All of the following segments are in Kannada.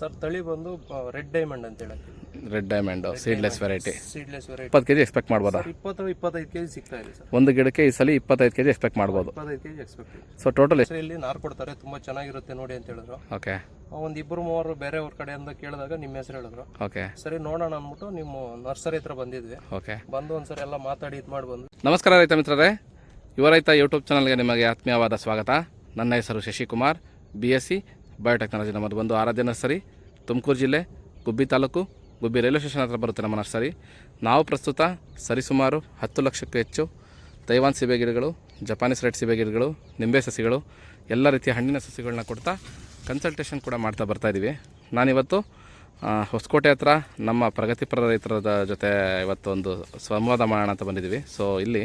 ಸರ್ ತಳಿ ಬಂದು ರೆಡ್ ಡೈಮಂಡ್ ಅಂತ ಹೇಳಿ red diamond seedless variety seedless variety ಇಪ್ಪತ್ತು ಕೆಜಿ ಎಕ್ಸ್ಪೆಕ್ಟ್ ಮಾಡ್ಬೋದಾ? ಇಪ್ಪತ್ತು ಇಪ್ಪತ್ತೈದು ಕೆಜಿ ಸಿಗ್ತಾ ಇದೆ ಸರ್. ಒಂದು ಗಿಡಕ್ಕೆ ಈ ಸಲ ಇಪ್ಪತ್ತೈದು ಕೆಜಿ ಎಕ್ಸ್ಪೆಕ್ಟ್ ಮಾಡ್ಬೋದು. ಇಪ್ಪತ್ತೈದು ಕೆಜಿ ಎಕ್ಸ್ಪೆಕ್ಟ್ ಸೊ ಟೋಟಲ್ ಇಲ್ಲಿ ನಾರು ಕೊಡ್ತಾರೆ ತುಂಬಾ ಚೆನ್ನಾಗಿರುತ್ತೆ ನೋಡಿ ಅಂತ ಹೇಳಿದ್ರು. ಓಕೆ ಒಂದು ಇಬ್ಬರು ಮೂವರು ಬೇರೆಯವ್ರ ಕಡೆಯಿಂದ ಕೇಳಿದಾಗ ನಿಮ್ಮ ಹೆಸರು ಹೇಳಿದ್ರು. ಓಕೆ ಸರಿ ನೋಡೋಣ ಅಂದ್ಬಿಟ್ಟು ನಿಮ್ಮ ನರ್ಸರಿ ಹತ್ರ ಬಂದಿದ್ವಿ. ಓಕೆ ಬಂದು ಒಂದ್ಸರಿ ಎಲ್ಲ ಮಾತಾಡಿ ಇದು ಮಾಡಿ ಬಂದು ನಮಸ್ಕಾರ ರೈತ ಮಿತ್ರರೇ. ಯುವ ರೈತ ಯೂಟ್ಯೂಬ್ ಚಾನಲ್ಗೆ ನಿಮಗೆ ಆತ್ಮೀಯವಾದ ಸ್ವಾಗತ. ನನ್ನ ಹೆಸರು Shashikumar B S C biotechnology ನಮ್ಮದು ಬಂದು ಆರಾಧ್ಯ ನರ್ಸರಿ, ತುಮಕೂರು ಜಿಲ್ಲೆ, ಗುಬ್ಬಿ ತಾಲೂಕು, ಗುಬ್ಬಿ ರೈಲ್ವೆ ಸ್ಟೇಷನ್ ಹತ್ರ ಬರುತ್ತೆ ನಮ್ಮ ನರ್ಸರಿ. ನಾವು ಪ್ರಸ್ತುತ ಸರಿಸುಮಾರು ಹತ್ತು ಲಕ್ಷಕ್ಕೂ ಹೆಚ್ಚು ತೈವಾನ್ ಸೀಬೆ ಗಿಡಗಳು, ಜಪಾನೀಸ್ ರೆಡ್ ಸೀಬೆ ಗಿಡಗಳು, ನಿಂಬೆ ಸಸಿಗಳು, ಎಲ್ಲ ರೀತಿಯ ಹಣ್ಣಿನ ಸಸಿಗಳನ್ನ ಕೊಡ್ತಾ ಕನ್ಸಲ್ಟೇಷನ್ ಕೂಡ ಮಾಡ್ತಾ ಬರ್ತಾಯಿದ್ದೀವಿ ನಾನಿವತ್ತು ಹೊಸಕೋಟೆ ಹತ್ರ ನಮ್ಮ ಪ್ರಗತಿಪರ ರೈತರ ಜೊತೆ ಇವತ್ತೊಂದು ಸಂವಾದ ಮಾಡೋಣ ಅಂತ ಬಂದಿದ್ದೀವಿ ಸೊ ಇಲ್ಲಿ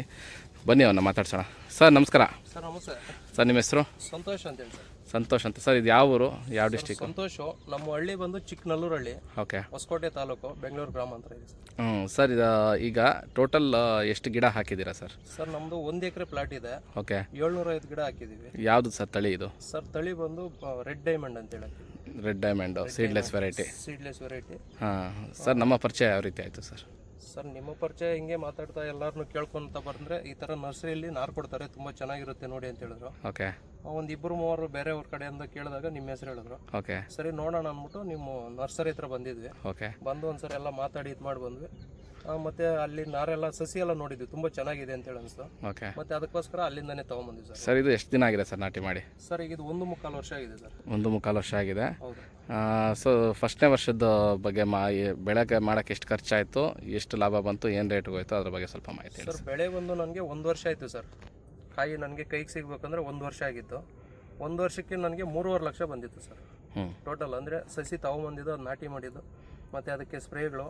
ಬನ್ನಿ ಅವನ್ನ ಮಾತಾಡ್ಸೋಣ. ಸರ್ ನಮಸ್ಕಾರ. ಸರ್ ನಮಸ್ತೆ. ಸರ್ ನಿಮ್ಮ ಹೆಸರು? ಸಂತೋಷ್ ಅಂತ ಹೇಳಿ ಸರ್. ಸಂತೋಷ್ ಅಂತ. ಸರ್ ಇದು ಯಾವ ಊರು? ಯಾವ ಡಿಸ್ಟಿಕ್ ಸಂತೋಷ್ ನಮ್ಮ ಹಳ್ಳಿ ಬಂದು ಚಿಕ್ಕನಲ್ಲೂರು ಹಳ್ಳಿ ಓಕೆ. ಹೊಸಕೋಟೆ ತಾಲೂಕು ಬೆಂಗಳೂರು ಗ್ರಾಮಾಂತರ ಇದೆ ಸರ್. ಹ್ಞೂ ಸರ್ ಇದು ಈಗ ಟೋಟಲ್ ಎಷ್ಟು ಗಿಡ ಹಾಕಿದ್ದೀರಾ ಸರ್? ಸರ್ ನಮ್ದು ಒಂದು ಎಕರೆ ಪ್ಲಾಟ್ ಇದೆ. ಓಕೆ. ಏಳ್ನೂರ ಐವತ್ತು ಗಿಡ ಹಾಕಿದೀವಿ ಯಾವುದು ಸರ್ ತಳಿ ಇದು? ಸರ್ ತಳಿ ಬಂದು ರೆಡ್ ಡೈಮಂಡ್ ಅಂತ ಹೇಳಿ red diamond seedless variety. Seedless variety. ಹಾಂ ಸರ್ ನಮ್ಮ ಪರಿಚಯ ಯಾವ ರೀತಿ ಆಯಿತು ಸರ್? ಸರ್ ನಿಮ್ಮ ಪರಿಚಯ ಹಿಂಗೆ ಮಾತಾಡ್ತಾ ಎಲ್ಲಾರನ್ನು ಕೇಳ್ಕೊಂತ ಬಂದ್ರೆ ಈ ತರ ನರ್ಸರಿಯಲ್ಲಿ ನಾರು ಕೊಡ್ತಾರೆ ತುಂಬಾ ಚೆನ್ನಾಗಿರುತ್ತೆ ನೋಡಿ ಅಂತ ಹೇಳಿದ್ರು. ಓಕೆ. ಒಂದ್ ಇಬ್ಬರು ಮೂವರು ಬೇರೆಯವ್ರ ಕಡೆಯಿಂದ ಕೇಳಿದಾಗ ನಿಮ್ಮ ಹೆಸರು ಹೇಳಿದ್ರು. ಓಕೆ. ಸರಿ ನೋಡೋಣ ಅಂದ್ಬಿಟ್ಟು ನಿಮ್ಮ ನರ್ಸರಿ ಹತ್ರ ಬಂದಿದ್ವಿ. ಓಕೆ. ಬಂದು ಒಂದ್ಸರಿ ಎಲ್ಲ ಮಾತಾಡಿ ಇದು ಮಾಡಿ ಬಂದ್ವಿ. ಮತ್ತೆ ಅಲ್ಲಿ ನಾರೆಲ್ಲ ಸಸಿ ಎಲ್ಲ ನೋಡಿದ್ವಿ. ತುಂಬಾ ಚೆನ್ನಾಗಿದೆ ಅಂತ ಹೇಳಿ ಅನಿಸ್ತು. ಓಕೆ ಮತ್ತೆ ಅದಕ್ಕೋಸ್ಕರ ಅಲ್ಲಿಂದಾನೇ ತಗೊಂಬಂದ್ವಿ ಸರ್. ಸರ್ ಇದು ಎಷ್ಟು ದಿನ ಆಗಿದೆ ಸರ್ ನಾಟಿ ಮಾಡಿ? ಸರ್ ಈಗ ಇದು ಒಂದು ಮುಕ್ಕಾಲು ವರ್ಷ ಆಗಿದೆ ಸರ್. ಒಂದು ಮುಕ್ಕಾಲು ವರ್ಷ ಆಗಿದೆ. ಹೌದು. ಸೊ ಫಸ್ಟ್ನೇ ವರ್ಷದ ಬಗ್ಗೆ ಮಾ ಬೆಳೆಗೆ ಮಾಡೋಕ್ಕೆ ಎಷ್ಟು ಖರ್ಚಾಯಿತು ಎಷ್ಟು ಲಾಭ ಬಂತು ಏನು ರೇಟ್ಗೆ ಹೋಯ್ತು ಅದ್ರ ಬಗ್ಗೆ ಸ್ವಲ್ಪ ಮಾಹಿತಿ ಹೇಳಿ ಸರ್ ಬೆಳೆ ಬಂದು ನನಗೆ ಒಂದು ವರ್ಷ ಆಯಿತು ಸರ್. ಕಾಯಿ ನನಗೆ ಕೈಗೆ ಸಿಗ್ಬೇಕಂದ್ರೆ ಒಂದು ವರ್ಷ ಆಗಿತ್ತು. ಒಂದು ವರ್ಷಕ್ಕೆ ನನಗೆ ಮೂರುವರೆ ಲಕ್ಷ ಬಂದಿತ್ತು ಸರ್. ಹ್ಞೂ ಟೋಟಲ್ ಅಂದರೆ ಸಸಿ ತಗೊಂಬಂದಿದ್ದು ಅದು ನಾಟಿ ಮಾಡಿದ್ದು ಮತ್ತು ಅದಕ್ಕೆ ಸ್ಪ್ರೇಗಳು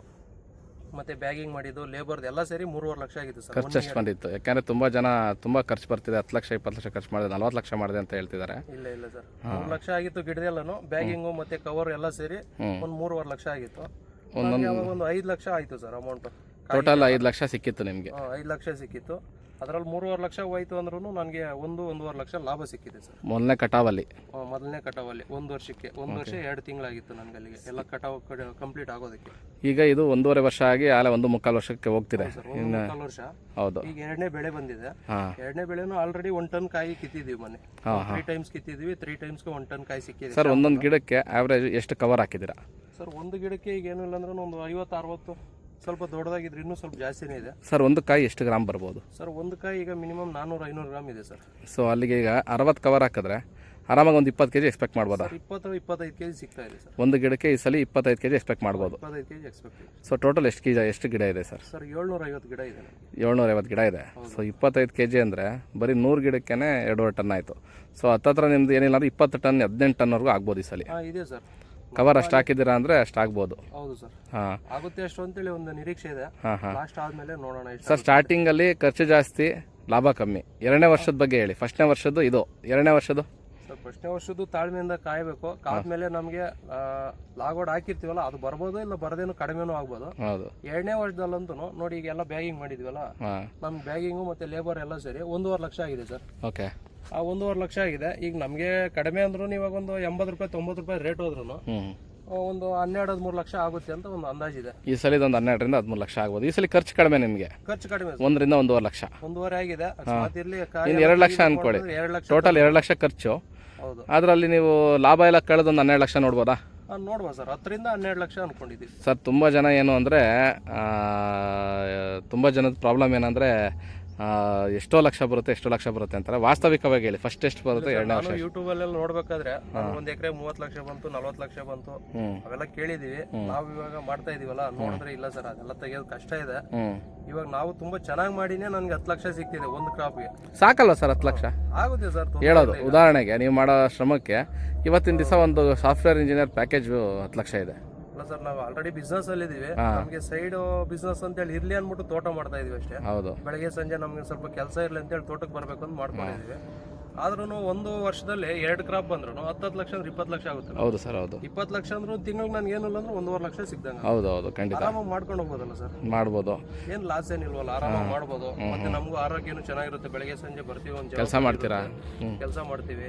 ಮತ್ತು ಬ್ಯಾಗಿಂಗ್ ಮಾಡಿದ್ದು ಲೇಬರ್ದು ಎಲ್ಲ ಸೇರಿ ಮೂರುವರೆ ಲಕ್ಷ ಆಗಿತ್ತು ಸರ್. ಖರ್ಚು ಎಷ್ಟು ಬಂದಿತ್ತು. ಯಾಕಂದ್ರೆ ತುಂಬಾ ಜನ ತುಂಬಾ ಖರ್ಚು ಬರ್ತಿದೆ ಹತ್ತು ಲಕ್ಷ ಇಪ್ಪತ್ತು ಲಕ್ಷ ಖರ್ಚು ಮಾಡಿದೆ ನಲ್ವತ್ತು ಲಕ್ಷ ಮಾಡಿದೆ ಅಂತ ಹೇಳ್ತಿದ್ದಾರೆ. ಇಲ್ಲ ಇಲ್ಲ ಸರ್. ಮೂರು ಲಕ್ಷ ಆಗಿತ್ತು ಗಿಡದೆಲ್ಲನು ಬ್ಯಾಗಿಂಗು ಮತ್ತೆ ಕವರ್ ಎಲ್ಲ ಸೇರಿ ಒಂದು ಮೂರುವರೆ ಲಕ್ಷ ಆಗಿತ್ತು. ಒಂದು ಐದು ಲಕ್ಷ ಆಯಿತು ಸರ್ ಅಮೌಂಟು ಟೋಟಲ್ ಐದು ಲಕ್ಷ ಸಿಕ್ಕಿತ್ತು ನಿಮಗೆ. ಐದು ಲಕ್ಷ ಸಿಕ್ಕಿತ್ತು. ಅದರಲ್ಲಿ ಮೂರುವರೆ ಲಕ್ಷ ಹೋಯ್ತು ಅಂದ್ರೂ ನನಗೆ ಒಂದು ಒಂದೂವರೆ ಲಕ್ಷ ಲಾಭ ಸಿಕ್ಕಿದೆ ಸರ್. ಮೊದಲನೇ ಕಟಾವಲ್ಲಿ. ಆ, ಮೊದಲನೇ ಕಟಾವಲ್ಲಿ ಒಂದು ವರ್ಷಕ್ಕೆ ಒಂದು ವರ್ಷ ಎರಡು ತಿಂಗಳಾಗಿತ್ತು ನನಗೆ ಅಲ್ಲಿಗೆ. ಎಲ್ಲ ಕಟಾವು ಕಂಪ್ಲೀಟ್ ಆಗೋದಕ್ಕೆ. ಈಗ ಇದು ಒಂದೂವರೆ ವರ್ಷ ಆಗಿ ಆಲೆ ಒಂದು ಮುಕ್ಕಾಲು ವರ್ಷಕ್ಕೆ ಹೋಗ್ತಿದೆ. ಸರ್ ಒಂದು ಮುಕ್ಕಾಲು ವರ್ಷ. ಹೌದು. ಈಗ ಎರಡನೇ ಬೆಳೆ ಬಂದಿದೆ. ಹಾಂ. ಎರಡನೇ ಬೆಳೆನೂ ಆಲ್ರೆಡಿ ಒನ್ ಟನ್ ಕಾಯಿ ಕಿತ್ತಿದೀವಿ ಮನೆ ತ್ರೀ ಟೈಮ್ಸ್ ಕಿತ್ತಿದ್ವಿ ತ್ರೀ ಟೈಮ್ಸ್ಗೆ ಒನ್ ಟನ್ ಕಾಯಿ ಸಿಕ್ಕಿದೆ ಸರ್ ಒಂದೊಂದು ಗಿಡಕ್ಕೆ ಆವ್ರೇಜ್ ಎಷ್ಟು ಕವರ್ ಹಾಕಿದ್ದೀರಾ? ಸರ್ ಒಂದು ಗಿಡಕ್ಕೆ ಈಗ ಏನಿಲ್ಲ ಅಂದ್ರೆ ಒಂದು ಐವತ್ತು ಅರವತ್ತು ಸ್ವಲ್ಪ ದೊಡ್ಡದಾಗಿದ್ರೆ ಇನ್ನೂ ಸ್ವಲ್ಪ ಜಾಸ್ತಿನೇ ಇದೆ. ಸರ್ ಒಂದು ಕಾಯಿ ಎಷ್ಟು ಗ್ರಾಮ್ ಬರ್ಬೋದು? ಸರ್ ಒಂದು ಕಾಯಿ ಈಗ ಮಿನಿಮಮ್ ನಾನ್ನೂರು ಐನೂರು ಗ್ರಾಮ್ ಇದೆ ಸರ್. ಸೊ ಅಲ್ಲಿಗೆ ಈಗ ಅರವತ್ತು ಕವರ್ ಹಾಕಿದ್ರೆ ಆರಾಮಾಗಿ ಒಂದು ಇಪ್ಪತ್ತು ಕೆ ಜಿ ಎಕ್ಸ್ಪೆಕ್ಟ್ ಮಾಡ್ಬೋದು ಇಪ್ಪತ್ತು ಇಪ್ಪತ್ತೈದು ಕೆಜಿ ಸಿಗ್ತಾ ಇದೆ ಸರ್. ಒಂದು ಗಿಡಕ್ಕೆ ಈ ಸಲ ಇಪ್ಪತ್ತೈದು ಕೆ ಜಿ ಎಕ್ಸ್ಪೆಕ್ಟ್ ಮಾಡ್ಬೋದು. ಇಪ್ಪತ್ತೈದು ಕೆಜಿ ಎಕ್ಸ್ಪೆಕ್ಟ್ ಇದೆ. ಸೊ ಟೋಟಲ್ ಎಷ್ಟು ಗಿಡ ಎಷ್ಟು ಗಿಡ ಇದೆ ಸರ್? ಸರ್ ಏಳ್ನೂರ ಐವತ್ತು ಗಿಡ ಇದೆ ಏಳ್ನೂರ ಐವತ್ತು ಗಿಡ ಇದೆ. ಸೊ ಇಪ್ಪತ್ತೈದು ಕೆ ಜಿ ಅಂದರೆ ಬರೀ ನೂರು ಗಿಡಕ್ಕೇ ಎರಡೂವರೆ ಟನ್ ಆಯಿತು. ಸೊ ಹತ್ತತ್ರ ನಿಮ್ದು ಏನಿಲ್ಲ ಅಂದ್ರೆ ಇಪ್ಪತ್ತು ಟನ್ ಹದಿನೆಂಟು ಟನ್ವರೆಗೂ ಆಗ್ಬೋದು ಈ ಸಲ. ಹಾಂ ಇದೆ ಸರ್. ಕವರ್ ಅಷ್ಟು ಹಾಕಿದ್ದೀರಾ ಅಂದರೆ ಅಷ್ಟು ಆಗ್ಬೋದು. ಹೌದು ಸರ್. ಹಾಂ. ಆಗುತ್ತೆ ಅಷ್ಟು ಅಂತೇಳಿ ಒಂದು ನಿರೀಕ್ಷೆ ಇದೆ. ಹಾಂ ಹಾಂ. ಲಾಸ್ಟ್ ಆದಮೇಲೆ ನೋಡೋಣ ಎಷ್ಟು ಸರ್ ಸ್ಟಾರ್ಟಿಂಗಲ್ಲಿ ಖರ್ಚು ಜಾಸ್ತಿ ಲಾಭ ಕಮ್ಮಿ. ಎರಡನೇ ವರ್ಷದ ಬಗ್ಗೆ ಹೇಳಿ. ಫಸ್ಟ್ನೇ ವರ್ಷದ್ದು ಇದು. ಎರಡನೇ ವರ್ಷದ್ದು? ಸರ್ ಫಸ್ಟ್ನೇ ವರ್ಷದ್ದು ತಾಳ್ಮೆಯಿಂದ ಕಾಯಬೇಕು. ಕಾದ್ಮೇಲೆ ನಮಗೆ ಲಾಗೋಡ್ ಹಾಕಿರ್ತೀವಲ್ಲ ಅದು ಬರ್ಬೋದು ಇಲ್ಲ ಬರದೇನು ಕಡಿಮೆನೂ ಆಗ್ಬೋದು. ಹೌದು. ಎರಡನೇ ವರ್ಷದಲ್ಲಂತೂ ನೋಡಿ ಈಗ ಎಲ್ಲ ಬ್ಯಾಗಿಂಗ್ ಮಾಡಿದ್ವಲ್ಲ? ಹಾಂ. ನಮ್ಮ ಬ್ಯಾಗಿಂಗು ಮತ್ತೆ ಲೇಬರ್ ಎಲ್ಲ ಸೇರಿ ಒಂದೂವರೆ ಲಕ್ಷ ಆಗಿದೆ ಸರ್ ಓಕೆ ಒಂದೂವರೆ ಲಕ್ಷ ಆಗಿದೆ. ಈಗ ನಮಗೆ ಕಡಿಮೆ ಅಂದ್ರೂ ಇವಾಗ ಒಂದು ಎಂಬತ್ತು ರೂಪಾಯಿ ತೊಂಬತ್ತು ರೂಪಾಯಿ ರೇಟ್ ಹೋದ್ರು ಒಂದು ಹನ್ನೆರಡು ಹದಿಮೂರು ಲಕ್ಷ ಆಗುತ್ತೆ ಅಂತ ಒಂದು ಅಂದಾಜಿದೆ ಈ ಸಲ ಒಂದು ಹನ್ನೆರಡರಿಂದ ಹದಿಮೂರು ಲಕ್ಷ ಆಗ್ಬೋದು. ಈ ಸಲ ಖರ್ಚು ಕಡಿಮೆ ನಿಮಗೆ? ಖರ್ಚು ಕಡಿಮೆ. ಒಂದರಿಂದ ಒಂದೂವರೆ ಲಕ್ಷ. ಒಂದೂವರೆ ಆಗಿದೆ. ಅಕಸ್ಮಾತ್ ಇರ್ಲಿ ಕಾಯಿ ಇನ್ನು ಎರಡು ಲಕ್ಷ ಅನ್ಕೊಳ್ಳಿ. ಎರಡು ಲಕ್ಷ ಟೋಟಲ್ ಎರಡು ಲಕ್ಷ ಖರ್ಚು. ಹೌದು. ಅದರಲ್ಲಿ ನೀವು ಲಾಭ ಎಲ್ಲ ಕಳೆದು ಒಂದು ಹನ್ನೆರಡು ಲಕ್ಷ ನೋಡ್ಬೋದಾ? ಆ, ನೋಡುವ ಸರ್. ಹತ್ತರಿಂದ ಹನ್ನೆರಡು ಲಕ್ಷ ಅನ್ಕೊಂಡಿದ್ದೀವಿ. ಸರ್ ತುಂಬ ಜನ ಏನು ಅಂದರೆ ತುಂಬ ಜನದ ಪ್ರಾಬ್ಲಮ್ ಏನಂದರೆ ಎಷ್ಟೋ ಲಕ್ಷ ಬರುತ್ತೆ ಎಷ್ಟೋ ಲಕ್ಷ ಬರುತ್ತೆ ಅಂತಾರೆ. ವಾಸ್ತವಿಕವಾಗಿ ಹೇಳಿ ಫಸ್ಟ್ ಎಷ್ಟು ಬರುತ್ತೆ ಎರಡನೇ ವರ್ಷ ಯೂಟ್ಯೂಬ್ ಅಲ್ಲೆಲ್ಲ ನೋಡ್ಬೇಕಾದ್ರೆ ಒಂದ್ ಎಕರೆ ಮೂವತ್ ಲಕ್ಷ ಬಂತು ನಲ್ವತ್ತು ಲಕ್ಷ ಬಂತು ಅವೆಲ್ಲ ಕೇಳಿದೀವಿ. ನಾವು ಇವಾಗ ಮಾಡ್ತಾ ಇದೀವಲ್ಲ ನೋಡಿದ್ರೆ ಇಲ್ಲ ಸರ್ ಅದೆಲ್ಲ ತೆಗಿಯೋದು ಕಷ್ಟ ಇದೆ. ಇವಾಗ ನಾವು ತುಂಬಾ ಚೆನ್ನಾಗಿ ಮಾಡಿನೇ ನನ್ಗೆ ಹತ್ತು ಲಕ್ಷ ಸಿಕ್ತಿದೆ ಒಂದು ಕ್ರಾಪ್ಗೆ ಸಾಕಲ್ಲ ಸರ್ ಹತ್ತು ಲಕ್ಷ? ಆಗುತ್ತೆ ಸರ್ ಹೇಳೋದು ಉದಾಹರಣೆಗೆ ನೀವು ಮಾಡೋ ಶ್ರಮಕ್ಕೆ ಇವತ್ತಿನ ದಿವಸ ಒಂದು ಸಾಫ್ಟ್ವೇರ್ ಇಂಜಿನಿಯರ್ ಪ್ಯಾಕೇಜ್ ಹತ್ತು ಲಕ್ಷ ಇದೆ. ಸರ್ ನಾವು ಆಲ್ರೆಡಿ ಬಿಸ್ನೆಸ್ ಅಲ್ಲಿ ಇದೀವಿ. ನಮಗೆ ಸೈಡ್ ಬಿಸ್ನೆಸ್ ಅಂತ ಹೇಳಿ ಇರ್ಲಿ ಅನ್ಬಿಟ್ಟು ತೋಟ ಮಾಡ್ತಾ ಇದೀವಿ ಅಷ್ಟೇ. ಹೌದು. ಬೆಳಗ್ಗೆ ಸಂಜೆ ನಮ್ಗೆ ಸ್ವಲ್ಪ ಕೆಲಸ ಇರ್ಲಿ ಅಂತ ಹೇಳಿ ತೋಟಕ್ಕೆ ಬರ್ಬೇಕು ಅಂತ ಮಾಡ್ಕೊಂಡಿದೀವಿ. ಆದ್ರೂ ಒಂದು ವರ್ಷದಲ್ಲಿ ಎರಡು ಕ್ರಾಪ್ ಬಂದ್ರು ಹತ್ತತ್ತು ಲಕ್ಷ ಅಂದ್ರೆ ಇಪ್ಪತ್ತು ಲಕ್ಷ ಆಗುತ್ತೆ. ಹೌದು ಸರ್ ಹೌದು. ಇಪ್ಪತ್ತು ಲಕ್ಷ ಅಂದ್ರೆ ತಿಂಗಳು ನನ್ಗೆ ಏನಿಲ್ಲ ಅಂದ್ರೆ ಒಂದೂವರೆ ಲಕ್ಷ ಸಿಗ್ದಂಗ ಹೌದು ಹೌದು ಖಂಡಿತ. ಆರಾಮಾಗಿ ಮಾಡ್ಕೊಂಡು ಹೋಗ್ಬೋದಲ್ಲ ಸರ್? ಮಾಡ್ಬೋದು. ಏನ್ ಲಾಸ್ ಏನಿಲ್ವಲ್ಲ ಆರಾಮಾಗಿ ಮಾಡ್ಬೋದು. ಮತ್ತೆ ನಮಗೂ ಆರೋಗ್ಯನೂ ಚೆನ್ನಾಗಿರುತ್ತೆ. ಬೆಳಗ್ಗೆ ಸಂಜೆ ಬರ್ತೀವಿ ಒಂದು ಕೆಲಸ ಮಾಡ್ತೀರಾ? ಕೆಲಸ ಮಾಡ್ತೀವಿ.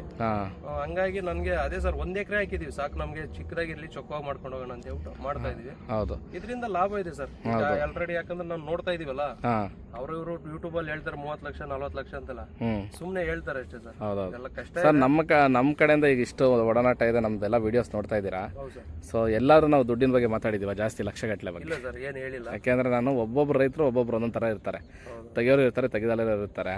ಹಂಗಾಗಿ ನನಗೆ ಅದೇ ಸರ್ ಒಂದ್ ಎಕರೆ ಹಾಕಿದೀವಿ. ಸಾಕು ನಮಗೆ ಚಿಕ್ಕದಾಗಿರ್ಲಿ ಚೊಕ್ಕವಾಗಿ ಮಾಡ್ಕೊಂಡು ಹೋಗೋಣ ಅಂತ ಹೇಳ್ಬಿಟ್ಟು ಮಾಡ್ತಾ ಇದೀವಿ. ಹೌದು. ಇದರಿಂದ ಲಾಭ ಇದೆ ಸರ್. ಆಲ್ರೆಡಿ ಯಾಕಂದ್ರೆ ನಾವು ನೋಡ್ತಾ ಇದೀವಲ್ಲ ಅವ್ರ ಅವರು ಇವರು ಯೂಟ್ಯೂಬ್ ಅಲ್ಲಿ ಹೇಳ್ತಾರೆ ಮೂವತ್ತು ಲಕ್ಷ ನಲ್ವತ್ತು ಲಕ್ಷ ಅಂತಲ್ಲ. ಸುಮ್ಮನೆ ಹೇಳ್ತಾರೆ ಅಷ್ಟೇ ಸರ್. ಹೌದೌದು. ಎಲ್ಲ ಕಷ್ಟ ಸರ್ ನಮ್ಮ ಕ ನಮ್ಮ ಕಡೆಯಿಂದ ಈಗ ಇಷ್ಟು ಒಡನಾಟ ಇದೆ ನಮ್ದೆಲ್ಲ ವಿಡಿಯೋಸ್ ನೋಡ್ತಾ ಇದ್ದೀರಾ? ಹೌದು ಸರ್. ಸೊ ಎಲ್ಲರೂ ನಾವು ದುಡ್ಡಿನ ಬಗ್ಗೆ ಮಾತಾಡಿದ್ದೀವ ಜಾಸ್ತಿ ಲಕ್ಷಗಟ್ಟಲೆ ಬಗ್ಗೆ? ಇಲ್ಲ ಸರ್ ಏನು ಹೇಳಿಲ್ಲ. ಯಾಕೆಂದ್ರೆ ನಾನು ಒಬ್ಬೊಬ್ರು ರೈತರು ಒಬ್ಬೊಬ್ರು ಒಂದೊಂದು ಥರ ಇರ್ತಾರೆ. ತೆಗಿಯೋರು ಇರ್ತಾರೆ ತೆಗೆದಲ್ಲರು ಇರ್ತಾರೆ.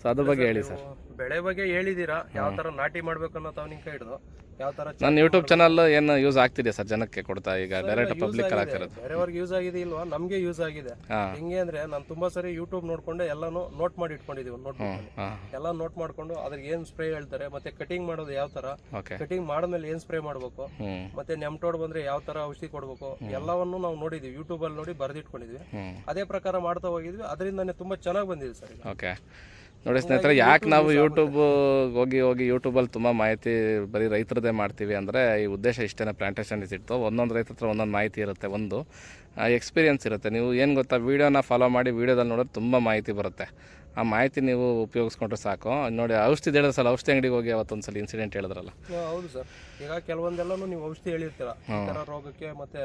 ಸೊ ಅದ್ರ ಬಗ್ಗೆ ಹೇಳಿ ಸರ್. ಬೆಳೆ ಬಗ್ಗೆ ಹೇಳಿದೀರಾ? ಯಾವ ತರ ನಾಟಿ ಮಾಡ್ಬೇಕು ಅನ್ನೋ ತಾವ್ ಹಿಡಿದು ಯಾವ ತರ ನನ್ನ ಯೂಟ್ಯೂಬ್ ಚಾನಲ್ ಏನು ಯೂಸ್ ಆಗ್ತಿದೆ ಸರ್ ಜನಕ್ಕೆ ಕೊಡ್ತಾ ಈಗ ಡೈರೆಕ್ಟ್ ಪಬ್ಲಿಕ್ ಆಗ್ತಿರೋದು ಬೇರೆಯವ್ರಿಗೆ ಯೂಸ್ ಆಗಿದೆ ಇಲ್ವಾ? ನಮಗೆ ಯೂಸ್ ಆಗಿದೆ. ಹಿಂಗೆ ಅಂದ್ರೆ ನಾನು ತುಂಬಾ ಸರಿ ಯೂಟ್ಯೂಬ್ ನೋಡ್ಕೊಂಡೆ ಎಲ್ಲಾನು ನೋಟ್ ಮಾಡಿ ಇಟ್ಕೊಂಡಿದೀವಿ ನೋಟ್ ಎಲ್ಲ ನೋಟ್ ಮಾಡ್ಕೊಂಡು ಅದ್ರಿಗೆ ಏನ್ ಸ್ಪ್ರೇ ಹೇಳ್ತಾರೆ ಮತ್ತೆ ಕಟಿಂಗ್ ಮಾಡೋದು ಯಾವ ತರ? ಕಟಿಂಗ್ ಮಾಡಿದ್ಮೇಲೆ ಏನ್ ಸ್ಪ್ರೇ ಮಾಡ್ಬೇಕು? ಮತ್ತೆ ನೆಮ್ಟೋಡ್ ಬಂದ್ರೆ ಯಾವ ತರ ಔಷಧಿ ಕೊಡ್ಬೇಕು? ಎಲ್ಲವನ್ನು ನಾವು ನೋಡಿದ್ವಿ ಯೂಟ್ಯೂಬ್ ಅಲ್ಲಿ ನೋಡಿ ಬರ್ದಿಟ್ಕೊಂಡಿದ್ವಿ. ಅದೇ ಪ್ರಕಾರ ಮಾಡ್ತಾ ಹೋಗಿದ್ವಿ. ಅದರಿಂದಾನೇ ತುಂಬಾ ಚೆನ್ನಾಗಿ ಬಂದಿದೆ ಸರ್ ಓಕೆ ನೋಡಿ ಸ್ನೇಹಿತರೆ ಯಾಕೆ ನಾವು ಯೂಟ್ಯೂಬ್ ಹೋಗಿ ಹೋಗಿ ಯೂಟ್ಯೂಬಲ್ಲಿ ತುಂಬ ಮಾಹಿತಿ ಬರೀ ರೈತರದೇ ಮಾಡ್ತೀವಿ ಅಂದರೆ ಈ ಉದ್ದೇಶ ಇಷ್ಟೇ ಪ್ಲಾಂಟೇಶನ್ ಇಟ್ಟು ಒಂದೊಂದು ರೈತ ಹತ್ರ ಒಂದೊಂದು ಮಾಹಿತಿ ಇರುತ್ತೆ ಒಂದು ಎಕ್ಸ್ಪೀರಿಯನ್ಸ್ ಇರುತ್ತೆ. ನೀವು ಏನು ಗೊತ್ತಾ ವೀಡಿಯೋನ ಫಾಲೋ ಮಾಡಿ ವೀಡಿಯೋದಲ್ಲಿ ನೋಡೋದು ತುಂಬ ಮಾಹಿತಿ ಬರುತ್ತೆ. ಆ ಮಾಹಿತಿ ನೀವು ಉಪಯೋಗಿಸ್ಕೊಂಡ್ರೆ ಸಾಕು. ನೋಡಿ ಔಷಧಿ ಹೇಳಿದ್ರೆ ಸಲ ಔಷಧಿ ಅಂಗಡಿಗೆ ಹೋಗಿ ಅವತ್ತೊಂದು ಸಲ ಇನ್ಸಿಡೆಂಟ್ ಹೇಳಿದ್ರಲ್ಲ. ಹೌದು ಸರ್. ಈಗ ಕೆಲವೊಂದೆಲ್ಲ ನೀವು ಔಷಧಿ ಹೇಳಿರ್ತೀರ. ರೋಗಕ್ಕೆ ಮತ್ತೆ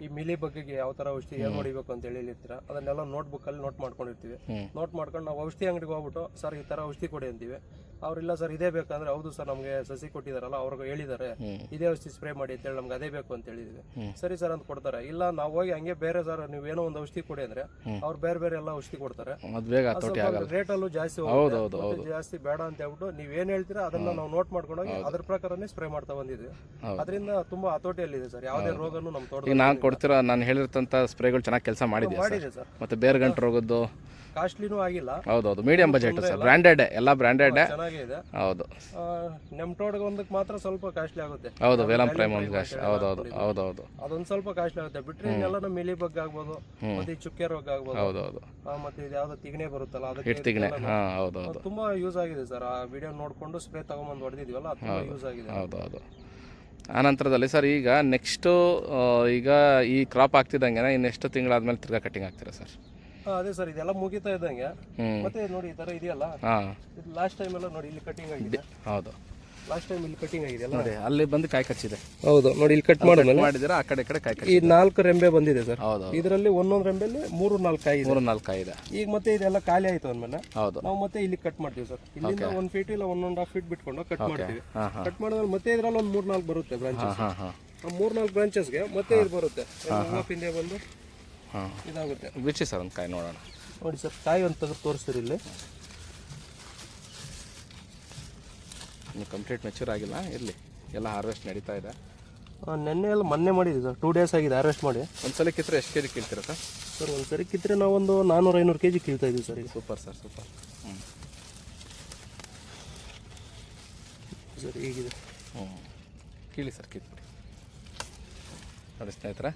ಈ ಮಿಲಿ ಬಗ್ಗೆ ಯಾವ ತರ ಔಷಧಿ ಏನ್ ಹೊಡಿಬೇಕು ಅಂತ ಹೇಳಿರ್ತೀರ ಅದನ್ನೆಲ್ಲ ನೋಟ್ಬುಕ್ ಅಲ್ಲಿ ನೋಟ್ ಮಾಡ್ಕೊಂಡಿರ್ತೀವಿ. ನೋಟ್ ಮಾಡ್ಕೊಂಡು ನಾವು ಔಷಧಿ ಅಂಗಡಿಗೆ ಹೋಗ್ಬಿಟ್ಟು ಸರ್ ಈ ತರ ಔಷಧಿ ಕೊಡಿ ಅಂತೀವಿ. ಅವ್ರಿಲ್ಲ ಸರ್ ಇದೇ ಬೇಕಂದ್ರೆ ಹೌದು ಸರ್ ನಮಗೆ ಸಸಿ ಕೊಟ್ಟಿದಾರಲ್ಲ ಅವ್ರಿಗೆ ಹೇಳಿದ್ದಾರೆ ಇದೇ ಔಷಧಿ ಸ್ಪ್ರೇ ಮಾಡಿ ಅಂತೇಳಿ ನಮ್ಗೆ ಅದೇ ಬೇಕು ಅಂತ ಹೇಳಿದ್ವಿ. ಸರಿ ಸರ್ ಅಂತ ಕೊಡ್ತಾರೆ. ಇಲ್ಲ ನಾವು ಹೋಗಿ ಹಂಗೆ ಬೇರೆ ಸರ್ ನೀವು ಏನೋ ಒಂದು ಔಷಧಿ ಕೊಡಿ ಅಂದ್ರೆ ಅವ್ರು ಬೇರೆ ಬೇರೆ ಎಲ್ಲ ಔಷಧಿ ಕೊಡ್ತಾರೆ. ರೇಟ್ ಅಲ್ಲೂ ಜಾಸ್ತಿ ಹೋಗುತ್ತೆ. ಜಾಸ್ತಿ ಬೇಡ ಅಂತ ಹೇಳ್ಬಿಟ್ಟು ನೀವ್ ಏನ್ ಹೇಳ್ತೀರಾ ಅದನ್ನ ನಾವು ನೋಟ್ ಮಾಡ್ಕೊಂಡೋಗಿ ಅದ್ರ ಪ್ರಕಾರನೇ ಸ್ಪ್ರೇ ಮಾಡ್ತಾ ಬಂದಿದ್ವಿ. ಅದರಿಂದ ತುಂಬಾ ಹತೋಟಿಯಲ್ಲಿದೆ ಸರ್. ಯಾವುದೇ ರೋಗನು ನಮ್ ತೋಟ ನಾನು ಕೊಡ್ತಿರೋ ನಾನು ಹೇಳಿರ್ತಂತ ಸ್ಪ್ರೇಗಳು ಚೆನ್ನಾಗಿ ಕೆಲಸ ಮಾಡಿದೆಯಾ ಸರ್? ಮಾಡಿದೆ ಸರ್. ಮತ್ತೆ ಬೇರೆ ಗಂಟು ರೋಗದ್ದು? ಕಾಸ್ಟ್ಲಿನೂ ಆಗಿಲ್ಲ. ಹೌದೌದು ಮೀಡಿಯಂ ಬಜೆಟ್ ಸರ್ ಬ್ರ್ಯಾಂಡೆಡ್ ಎಲ್ಲ ಬ್ರ್ಯಾಂಡೆಡ್ ಚೆನ್ನಾಗಿದೆ. ಹೌದು. ನೆಮ್ಟೋಡ್ ಒಂದಕ್ಕೆ ಮಾತ್ರ ಸ್ವಲ್ಪ ಕಾಸ್ಟ್ಲಿ ಆಗುತ್ತೆ. ಹೌದು ವೇಲಂ ಪ್ರೈಮ್ ಒಂದು ಹೌದು ಹೌದು ಹೌದು ಅದೊಂದು ಸ್ವಲ್ಪ ಕಾಸ್ಟ್ಲಿ ಆಗುತ್ತೆ. ಬಿಟ್ರೆ ಇನ್ನೆಲ್ಲ ಮಿಲಿ ಬಗ್ಗೆ ಆಗ್ಬೋದು ಮತ್ತೆ ಚುಕ್ಕೆ ರೋಗ ಆಗ್ಬೋದು. ಹೌದು ಆ, ಮತ್ತೆ ಇದು ಯಾವುದೋ ತಿಗಣೆ ಬರುತ್ತಲ್ಲ ಅದಕ್ಕೆ ತಿಗಣೆ. ಹಾಂ ಹೌದು ಹೌದು ತುಂಬಾ ಯೂಸ್ ಆಗಿದೆ ಸರ್. ಆ ವಿಡಿಯೋ ನೋಡ್ಕೊಂಡು ಸ್ಪ್ರೇ ತಗೊಂಬಂದು ಹೊಡೆದಿದ್ವಲ್ಲ ಅದು ತುಂಬಾ ಯೂಸ್ ಆಗಿದೆ. ಹೌದು ಹೌದು ಆನಂತರದಲ್ಲಿ ಸರ್ ಈಗ ನೆಕ್ಸ್ಟು ಈಗ ಈ ಕ್ರಾಪ್ ಆಗ್ತಿದ್ದಂಗೆ ಇನ್ನೆಷ್ಟು ತಿಂಗಳಾದ್ಮೇಲೆ ತಿರ್ಗಾ ಕಟಿಂಗ್ ಆಗ್ತೀರಾ ಸರ್? ಅದೇ ಸರ್ ಇದೆಲ್ಲ ಮುಗಿತಾ ಇದ್ದಂಗೆ. ಮತ್ತೆ ನೋಡಿ ಈ ತರ ಇದೆಯಲ್ಲ? ಇದು ಲಾಸ್ಟ್ ಟೈಮ್ ಎಲ್ಲ ನೋಡಿ ಇಲ್ಲಿ ಕಟಿಂಗ್ ಆಗಿದೆ. ಹೌದು. ಲಾಸ್ಟ್ ಟೈಮ್ ಇಲ್ಲಿ ಕಟಿಂಗ್ ಆಗಿದೆ ಅಲ್ಲ? ನೋಡಿ ಅಲ್ಲಿ ಬಂದು ಕಾಯಿ ಕಚ್ಚಿದೆ. ಹೌದು ನೋಡಿ ಇಲ್ಲಿ ಕಟ್ ಮಾಡಿದ್ಮೇಲೆ ಮಾಡಿದ್ರೆ ಆ ಕಡೆ ಕಡೆ ಕಾಯಿ ಈ ನಾಲ್ಕು ರೆಂಬೆ ಬಂದಿದೆ ಸರ್. ಹೌದು ಇದರಲ್ಲಿ ಒಂದೊಂದು ರೆಂಬೆಲಿ ಮೂರು ನಾಲ್ಕು ಕಾಯಿ ಮೂರು ನಾಲ್ಕು ಕಾಯಿ ಇದೆ. ಈಗ ಮತ್ತೆ ಇದೆಲ್ಲ ಖಾಲಿ ಆಯ್ತು ಅಂದ್ಮೇಲೆ ಹೌದು. ನಾವು ಮತ್ತೆ ಇಲ್ಲಿ ಕಟ್ ಮಾಡ್ತೀವಿ ಸರ್. ಇಲ್ಲಿಂದ ಒಂದ್ ಫೀಟ್ ಇಲ್ಲ ಒನ್ ಅಂಡ್ ಹಾಫ್ ಫೀಟ್ ಬಿಟ್ಕೊಂಡು ಕಟ್ ಮಾಡ್ತೀವಿ. ಕಟ್ ಮಾಡಿದ್ಮೇಲೆ ಮತ್ತೆ ಇದ್ರಲ್ಲಿ ಒಂದು ಮೂರು ನಾಲ್ಕು ಬರುತ್ತೆ ಬ್ರಾಂಚಸ್ ಮೂರ್ ನಾಲ್ಕು ಬ್ರಾಂಚಸ್ಗೆ ಮತ್ತೆ ಇದು ಬರುತ್ತೆ. ಹೂವು ಪಿಂದೆ ಬಂದು ಹಾಂ. ಇದಾಗುತ್ತೆ. ಬಿಚ್ಚಿ ಸರ್ ಒಂದು ಕಾಯಿ ನೋಡೋಣ. ನೋಡಿ ಸರ್ ಕಾಯಿ ಒಂದು ತೆಗೆದು ತೋರಿಸ್ತೀರಿ ಇಲ್ಲಿ. ಇನ್ನು ಕಂಪ್ಲೀಟ್ ಮೆಚೂರ್ ಆಗಿಲ್ಲ. ಇರಲಿ. ಎಲ್ಲ ಹಾರ್ವೆಸ್ಟ್ ನಡೀತಾ ಇದೆ. ನೆನ್ನೆ ಎಲ್ಲ ಮೊನ್ನೆ ಮಾಡಿದ್ವಿ ಸರ್. ಟೂ ಡೇಸ್ ಆಗಿದೆ ಹಾರ್ವೆಸ್ಟ್ ಮಾಡಿ. ಒಂದ್ಸಲ ಕಿತ್ತರೆ ಎಷ್ಟು ಕೆ ಜಿ ಕೀಳ್ತೀರಾ ಸರ್? ಸರ್ ಒಂದು ಸರಿ ಕಿತ್ತರೆ ನಾವೊಂದು ನಾನ್ನೂರು ಐನೂರು ಕೆ ಜಿ ಕೀಳ್ತಾ ಇದ್ದೀವಿ ಸರ್ ಈಗ. ಸೂಪರ್ ಸರ್ ಸೂಪರ್ ಹ್ಞೂ ಸರ್ ಈಗಿದೆ ಹ್ಞೂ ಕೀಳಿ ಸರ್ ಕಿತ್ಬಿಡಿ. ನೋಡಿ ಸ್ನೇಹಿತರೆ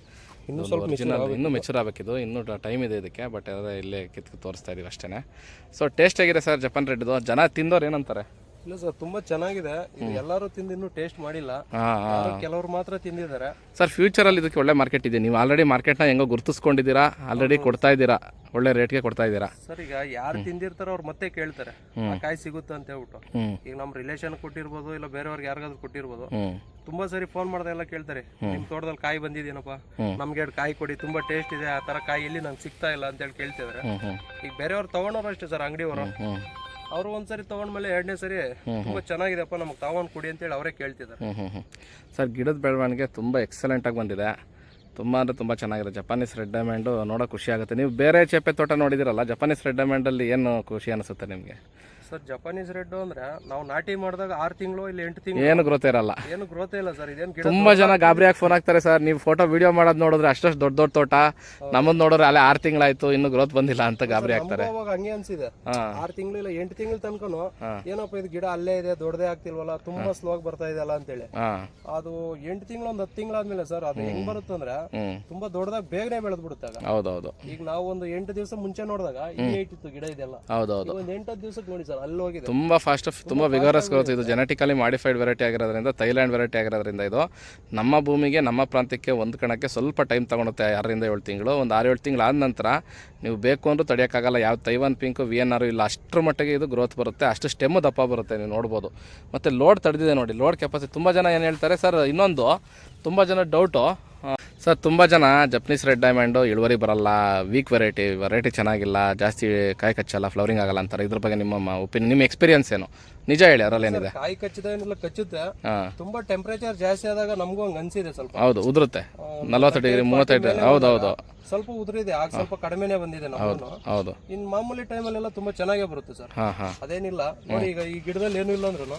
ಇನ್ನೂ ಸ್ವಲ್ಪ ಇನ್ನೂ ಮೆಚೂರ್ ಆಗಬೇಕಿದು. ಇನ್ನೂ ಟೈಮ್ ಇದೆ ಇದಕ್ಕೆ ಬಟ್ ಅದೇ ಇಲ್ಲೇ ಕಿತ್ಕು ತೋರಿಸ್ತಾ ಇದೀವಿ ಅಷ್ಟೇ ಸೊ ಟೇಸ್ಟ್ ಆಗಿದೆ ಸರ್ ಜಪಾನ್ ರೆಡ್ದು ಜನ ತಿಂದವ್ರು ಏನಂತಾರೆ? ಇಲ್ಲ ಸರ್ ತುಂಬಾ ಚೆನ್ನಾಗಿದೆ. ಇದು ಎಲ್ಲರೂ ತಿಂದು ಇನ್ನೂ ಟೇಸ್ಟ್ ಮಾಡಿಲ್ಲ. ಕೆಲವ್ರು ಕೆಲವರು ಮಾತ್ರ ತಿಂದಿದ್ದಾರೆ. ಸರ್ ಫ್ಯೂಚರ್ ಅಲ್ಲಿ ಇದಕ್ಕೆ ಒಳ್ಳೆ ಮಾರ್ಕೆಟ್ ಇದೆ. ನೀವು ಆಲ್ರೆಡಿ ಮಾರ್ಕೆಟ್ನ ಹೆಂಗೋ ಗುರುತಿಸ್ಕೊಂಡಿದ್ದೀರಾ? ಆಲ್ರೆಡಿ ಕೊಡ್ತಾ ಇದ್ದೀರಾ? ಒಳ್ಳೆ ರೇಟ್ಗೆ ಕೊಡ್ತಾ ಇದ್ದೀರಾ? ಸರ್ ಈಗ ಯಾರು ತಿಂದಿರ್ತಾರೋ ಅವ್ರು ಮತ್ತೆ ಕೇಳ್ತಾರೆ. ಆ ಕಾಯಿ ಸಿಗುತ್ತೆ ಅಂತ ಹೇಳ್ಬಿಟ್ಟು. ಈಗ ನಮ್ಮ ರಿಲೇಷನ್ ಕೊಟ್ಟಿರ್ಬೋದು ಇಲ್ಲ ಬೇರೆಯವ್ರಿಗೆ ಯಾರಿಗಾದ್ರೂ ಕೊಟ್ಟಿರ್ಬೋದು. ತುಂಬಾ ಸರಿ ಫೋನ್ ಮಾಡ್ದೆ ಎಲ್ಲ ಕೇಳ್ತಾರೆ. ನಿಮ್ ತೋಟದಲ್ಲಿ ಕಾಯಿ ಬಂದಿದೇನಪ್ಪ. ನಮ್ಗೆ ಎರಡು ಕಾಯಿ ಕೊಡಿ ತುಂಬಾ ಟೇಸ್ಟ್ ಇದೆ. ಆ ತರ ಕಾಯಿ ಎಲ್ಲಿ ನಂಗೆ ಸಿಗ್ತಾ ಇಲ್ಲ ಅಂತ ಹೇಳಿ ಕೇಳ್ತಿದಾರೆ ಈಗ ಬೇರೆಯವ್ರು ತಗೊಂಡವ್ರು ಅಷ್ಟೇ ಸರ್ ಅಂಗಡಿಯವರು. ಅವರು ಒಂದ್ಸರಿ ತಗೊಂಡ್ಮೇಲೆ ಎರಡನೇ ಸರಿ ತುಂಬಾ ಚೆನ್ನಾಗಿದೆಪ್ಪ ನಮ್ಗೆ ತಗೊಂಡ್ ಕೊಡಿ ಅಂತೇಳಿ ಅವರೇ ಕೇಳ್ತಿದ್ದಾರೆ. ಹ್ಞೂ ಹ್ಞೂ ಹ್ಞೂ ಸರ್ ಗಿಡದ ಬೆಳವಣಿಗೆ ತುಂಬ ಎಕ್ಸಲೆಂಟಾಗಿ ಬಂದಿದೆ. ತುಂಬ ಅಂದರೆ ತುಂಬ ಚೆನ್ನಾಗಿದೆ. ಜಪಾನೀಸ್ ರೆಡ್ ಡೈಮಂಡು ನೋಡೋಕೆ ಖುಷಿ ಆಗುತ್ತೆ. ನೀವು ಬೇರೆ ಚೇಪೆ ತೋಟ ನೋಡಿದಿರಲ್ಲ ಜಪಾನೀಸ್ ರೆಡ್ ಡೈಮಂಡಲ್ಲಿ ಏನು ಖುಷಿ ಅನಿಸುತ್ತೆ ನಿಮಗೆ? ಸರ್ ಜಪಾನೀಸ್ ರೆಡ್ ಅಂದ್ರೆ ನಾವು ನಾಟಿ ಮಾಡಿದಾಗ ಆರು ತಿಂಗಳು ಇಲ್ಲ ಎಂಟು ತಿಂಗಳು ಏನು ಗ್ರೋತ್ ಇರಲ್ಲ. ಏನು ಗ್ರೋತ್ ಇಲ್ಲ ಸರ್ ಇದೇನು ಗಿಡ ತುಂಬಾ ಜನ ಗಾಬರಿಯಾಗಿ ಫೋನ್ ಹಾಕ್ತಾರೆ ಸರ್. ನೀವು ಫೋಟೋ ವಿಡಿಯೋ ಮಾಡೋದು ನೋಡಿದ್ರೆ ಅಷ್ಟಷ್ಟು ದೊಡ್ಡ ದೊಡ್ಡ ತೋಟ. ನಮ್ಮದು ನೋಡಿದ್ರೆ ಅಲ್ಲೇ ಆರು ತಿಂಗಳಾಯ್ತು ಇನ್ನು ಗ್ರೋತ್ ಬಂದಿಲ್ಲ ಅಂತ ಗಾಬರಿ ಆಗ್ತಾರೆ. ಅವಾಗ ಹಂಗೆ ಅನ್ಸಿದೆ. ಆರ್ ತಿಂಗಳು ಇಲ್ಲ ಎಂಟು ತಿಂಗಳು ತನಕನು. ಏನಪ್ಪ ಇದು ಗಿಡ ಅಲ್ಲೇ ಇದೆ ದೊಡ್ಡದೇ ಆಗ್ತಿಲ್ವಲ್ಲ ತುಂಬಾ ಸ್ಲೋ ಆಗಿ ಬರ್ತಾ ಇದೆಯಲ್ಲ ಅಂತೇಳಿ. ಹೇಳಿ ಅದು ಎಂಟು ತಿಂಗಳು ಒಂದು ಹತ್ತು ತಿಂಗಳಾದ್ಮೇಲೆ ಸರ್ ಅದು ಹೆಂಗ್ ಬರುತ್ತೆ ಅಂದ್ರೆ ತುಂಬಾ ದೊಡ್ಡದಾಗಿ ಬೇಗನೆ ಬೆಳೆದ್ ಬಿಡುತ್ತೆ ಆಗ. ಹೌದೌದು. ಈಗ ನಾವು ಒಂದು ಎಂಟು ದಿವಸ ಮುಂಚೆ ನೋಡಿದಾಗ ಇಲ್ಲಿ ಇತ್ತು ಗಿಡ ಇದೆಲ್ಲ. ಹೌದೌದು. ಒಂದು ಎಂಟತ್ತು ದಿವಸಕ್ಕೆ ನೋಡಿ ಸರ್ ಸರ್ ಅಲ್ಲಿ ಹೋಗಿದೆ. ತುಂಬ ಫಾಸ್ಟ್ ತುಂಬ ವಿಗರಸ್ ಗ್ರೋತ್ ಇದು. ಜೆನೆಟಿಕಲಿ ಮಾಡಿಫೈಡ್ ವೆರೈಟಿ ಆಗಿರೋದ್ರಿಂದ ಥೈಲ್ಯಾಂಡ್ ವೆರೈಟಿ ಆಗಿರೋದ್ರಿಂದ ಇದು. ನಮ್ಮ ಭೂಮಿಗೆ ನಮ್ಮ ಪ್ರಾಂತ್ಯಕ್ಕೆ ಕಣಕ್ಕೆ ಸ್ವಲ್ಪ ಟೈಮ್ ತಗೊಳುತ್ತೆ ಆರರಿಂದ ಏಳು ತಿಂಗಳು. ಒಂದು ಆರು ಏಳು ತಿಂಗಳು ಆದ ನಂತರ ನೀವು ಬೇಕು ಅಂದರೂ ತಡೆಯೋಕ್ಕಾಗಲ್ಲ. ಯಾವ Taiwan pink V N R ಇಲ್ಲ ಅಷ್ಟರ ಮಟ್ಟಿಗೆ ಇದು ಗ್ರೋತ್ ಬರುತ್ತೆ. ಅಷ್ಟು ಸ್ಟೆಮ್ಮು ದಪ್ಪ ಬರುತ್ತೆ ನೀವು ನೋಡ್ಬೋದು. ಮತ್ತು ಲೋಡ್ ತಡೆದಿದೆ ನೋಡಿ. ಲೋಡ್ ಕೆಪಾಸಿಟಿ ತುಂಬ ಜನ ಏನು ಹೇಳ್ತಾರೆ? ಸರ್ ಇನ್ನೊಂದು ತುಂಬ ಜನ ಡೌಟು ಸರ್ ತುಂಬ ಜನ ಜಪ್ನೀಸ್ ರೆಡ್ ಡೈಮಂಡು ಇಳುವರಿ ಬರಲ್ಲ ವೀಕ್ ವೆರೈಟಿ ವೆರೈಟಿ ಚೆನ್ನಾಗಿಲ್ಲ ಜಾಸ್ತಿ ಕಾಯಿ ಕಚ್ಚಲ್ಲ ಫ್ಲವರಿಂಗ್ ಆಗಲ್ಲ ಅಂತಾರೆ. ಇದ್ರ ಬಗ್ಗೆ ನಿಮ್ಮ ಒಪಿನಿಯನ್ ನಿಮ್ಮ ಎಕ್ಸ್ಪೀರಿಯನ್ಸ್ ಏನು? ನಿಜ ಹೇಳಿ ಅದರಲ್ಲಿ ಏನಿದೆ? ಕಾಯಿ ಕಚ್ಚಿದ ಏನಿಲ್ಲ ಕಚ್ಚುತ್ತೆ. ತುಂಬಾ ಟೆಂಪರೇಚರ್ ಜಾಸ್ತಿ ಆದಾಗ ನಮಗೂ ಹಂಗ ಅನ್ಸಿದೆ ಸ್ವಲ್ಪ. ಹೌದು ಉದುರುತ್ತೆ. ನಲವತ್ತು ಡಿಗ್ರಿ ಮೂವತ್ತೈದು ಹೌದು ಹೌದು. ಸ್ವಲ್ಪ ಉದುರಿದೆ ಆಗ ಸ್ವಲ್ಪ ಕಡಿಮೆನೆ ಬಂದಿದೆ ನಮ್ಮನ್ನು. ಹೌದು ಇನ್ ಮಾಮೂಲಿ ಟೈಮಲ್ಲೆಲ್ಲ ತುಂಬಾ ಚೆನ್ನಾಗೇ ಬರುತ್ತೆ ಸರ್. ಅದೇನಿಲ್ಲ. ನೋಡಿ ಈಗ ಈ ಗಿಡದಲ್ಲಿ ಏನು ಇಲ್ಲ ಅಂದ್ರೂ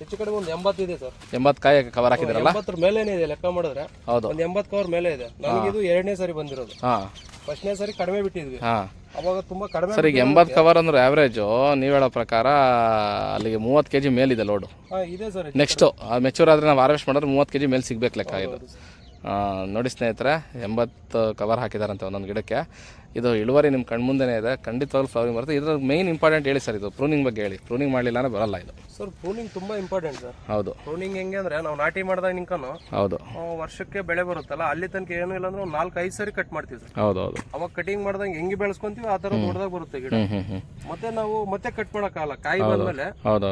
ಹೆಚ್ಚು ಕಡೆ ಒಂದು ಎಂಬತ್ತಿದೆ ಸರ್. ಎಂಬತ್ತು ಕಾಯಿ ಕವರ್ ಹಾಕಿದ್ರಲ್ಲ ಎಂಬತ್ತರ ಮೇಲೇನೆ ಇದೆ ಲೆಕ್ಕ ಮಾಡಿದ್ರೆ. ಹೌದು. ಒಂದು ಎಂಬತ್ತು ಕವರ್ ಮೇಲೆ ಇದೆ. ಇದು ಎರಡನೇ ಸರಿ ಬಂದಿರೋದು. ಹಾಂ. ಫಸ್ಟ್ನೇ ಸರಿ ಕಡಿಮೆ ಬಿಟ್ಟಿದ್ವಿ. ಹಾಂ. ಅವಾಗ ತುಂಬಾ ಕಡಿಮೆ ಸರ್ ಈಗ ಎಂಬತ್ತು ಕವರ್ ಅಂದ್ರೆ ಆ್ಯಾವ್ರೇಜು ನೀವು ಹೇಳೋ ಪ್ರಕಾರ ಅಲ್ಲಿಗೆ ಮೂವತ್ತು ಕೆ ಜಿ ಮೇಲಿದೆ ಲೋಡು ಹಾ ಇದೆ ಸರ್ ನೆಕ್ಸ್ಟ್ ಮೆಚೂರ್ ಆದರೆ ನಾವು ಹಾರ್ವೆಸ್ಟ್ ಮಾಡಿದ್ರೆ ಮೂವತ್ತು ಕೆ ಜಿ ಮೇಲೆ ಸಿಗ್ಬೇಕು ಲೆಕ್ಕ ಇದು. ಆ, ನೋಡಿ ಸ್ನೇಹಿತರೆ ಎಂಬತ್ತು ಕವರ್ ಹಾಕಿದಾರಂತೆ ಒಂದೊಂದು ಗಿಡಕ್ಕೆ. ಇದು ಇಳುವರಿ ನಿಮ್ಮ ಕಣ್ಮುಂದೆನೇ ಇದೆ ಖಂಡಿತವಾಗ್ಲೂ ಫ್ಲವರಿಂಗ್ ಬರುತ್ತೆ. ಇದ್ರ ಮೇನ್ ಇಂಪಾರ್ಟೆಂಟ್ ಹೇಳಿ ಸರ್ ಇದು ಪ್ರೂನಿಂಗ್ ಬಗ್ಗೆ ಹೇಳಿ. ಪ್ರೂನಿಂಗ್ ಮಾಡಲಿಲ್ಲ ಅಂದ್ರೆ ಬರಲ್ಲ ಇದು. ಸರ್ ಪ್ರೂನಿಂಗ್ ತುಂಬಾ ಇಂಪಾರ್ಟೆಂಟ್ ಸರ್ ಹೌದು. ಪ್ರೂನಿಂಗ್ ಹೆಂಗೆ ಅಂದ್ರೆ ನಾವು ನಾಟಿ ಮಾಡಿದಾಗ ನಿಂಕನು ಹೌದು. ವರ್ಷಕ್ಕೆ ಬೆಳೆ ಬರುತ್ತಲ್ಲ ಅಲ್ಲಿ ತನಕ ಏನು ಇಲ್ಲ ಅಂದ್ರೆ ನಾಲ್ಕು ಐದು ಸರಿ ಕಟ್ ಮಾಡ್ತೀವಿ ಸರ್ ಹೌದು ಹೌದು. ಅವಾಗ ಕಟಿಂಗ್ ಮಾಡಿದಾಗ ಹೆಂಗೆ ಬೆಳೆಸ್ಕೊಂತೀವಿ ಆ ತರ ದೊಡ್ಡದಾಗ ಬರುತ್ತೆ ಗಿಡ. ಮತ್ತೆ ನಾವು ಮತ್ತೆ ಕಟ್ ಮಾಡಕ್ಕಾಗಲ್ಲ. ಕಾಯಿ ಬಂದ್ಮೇಲೆ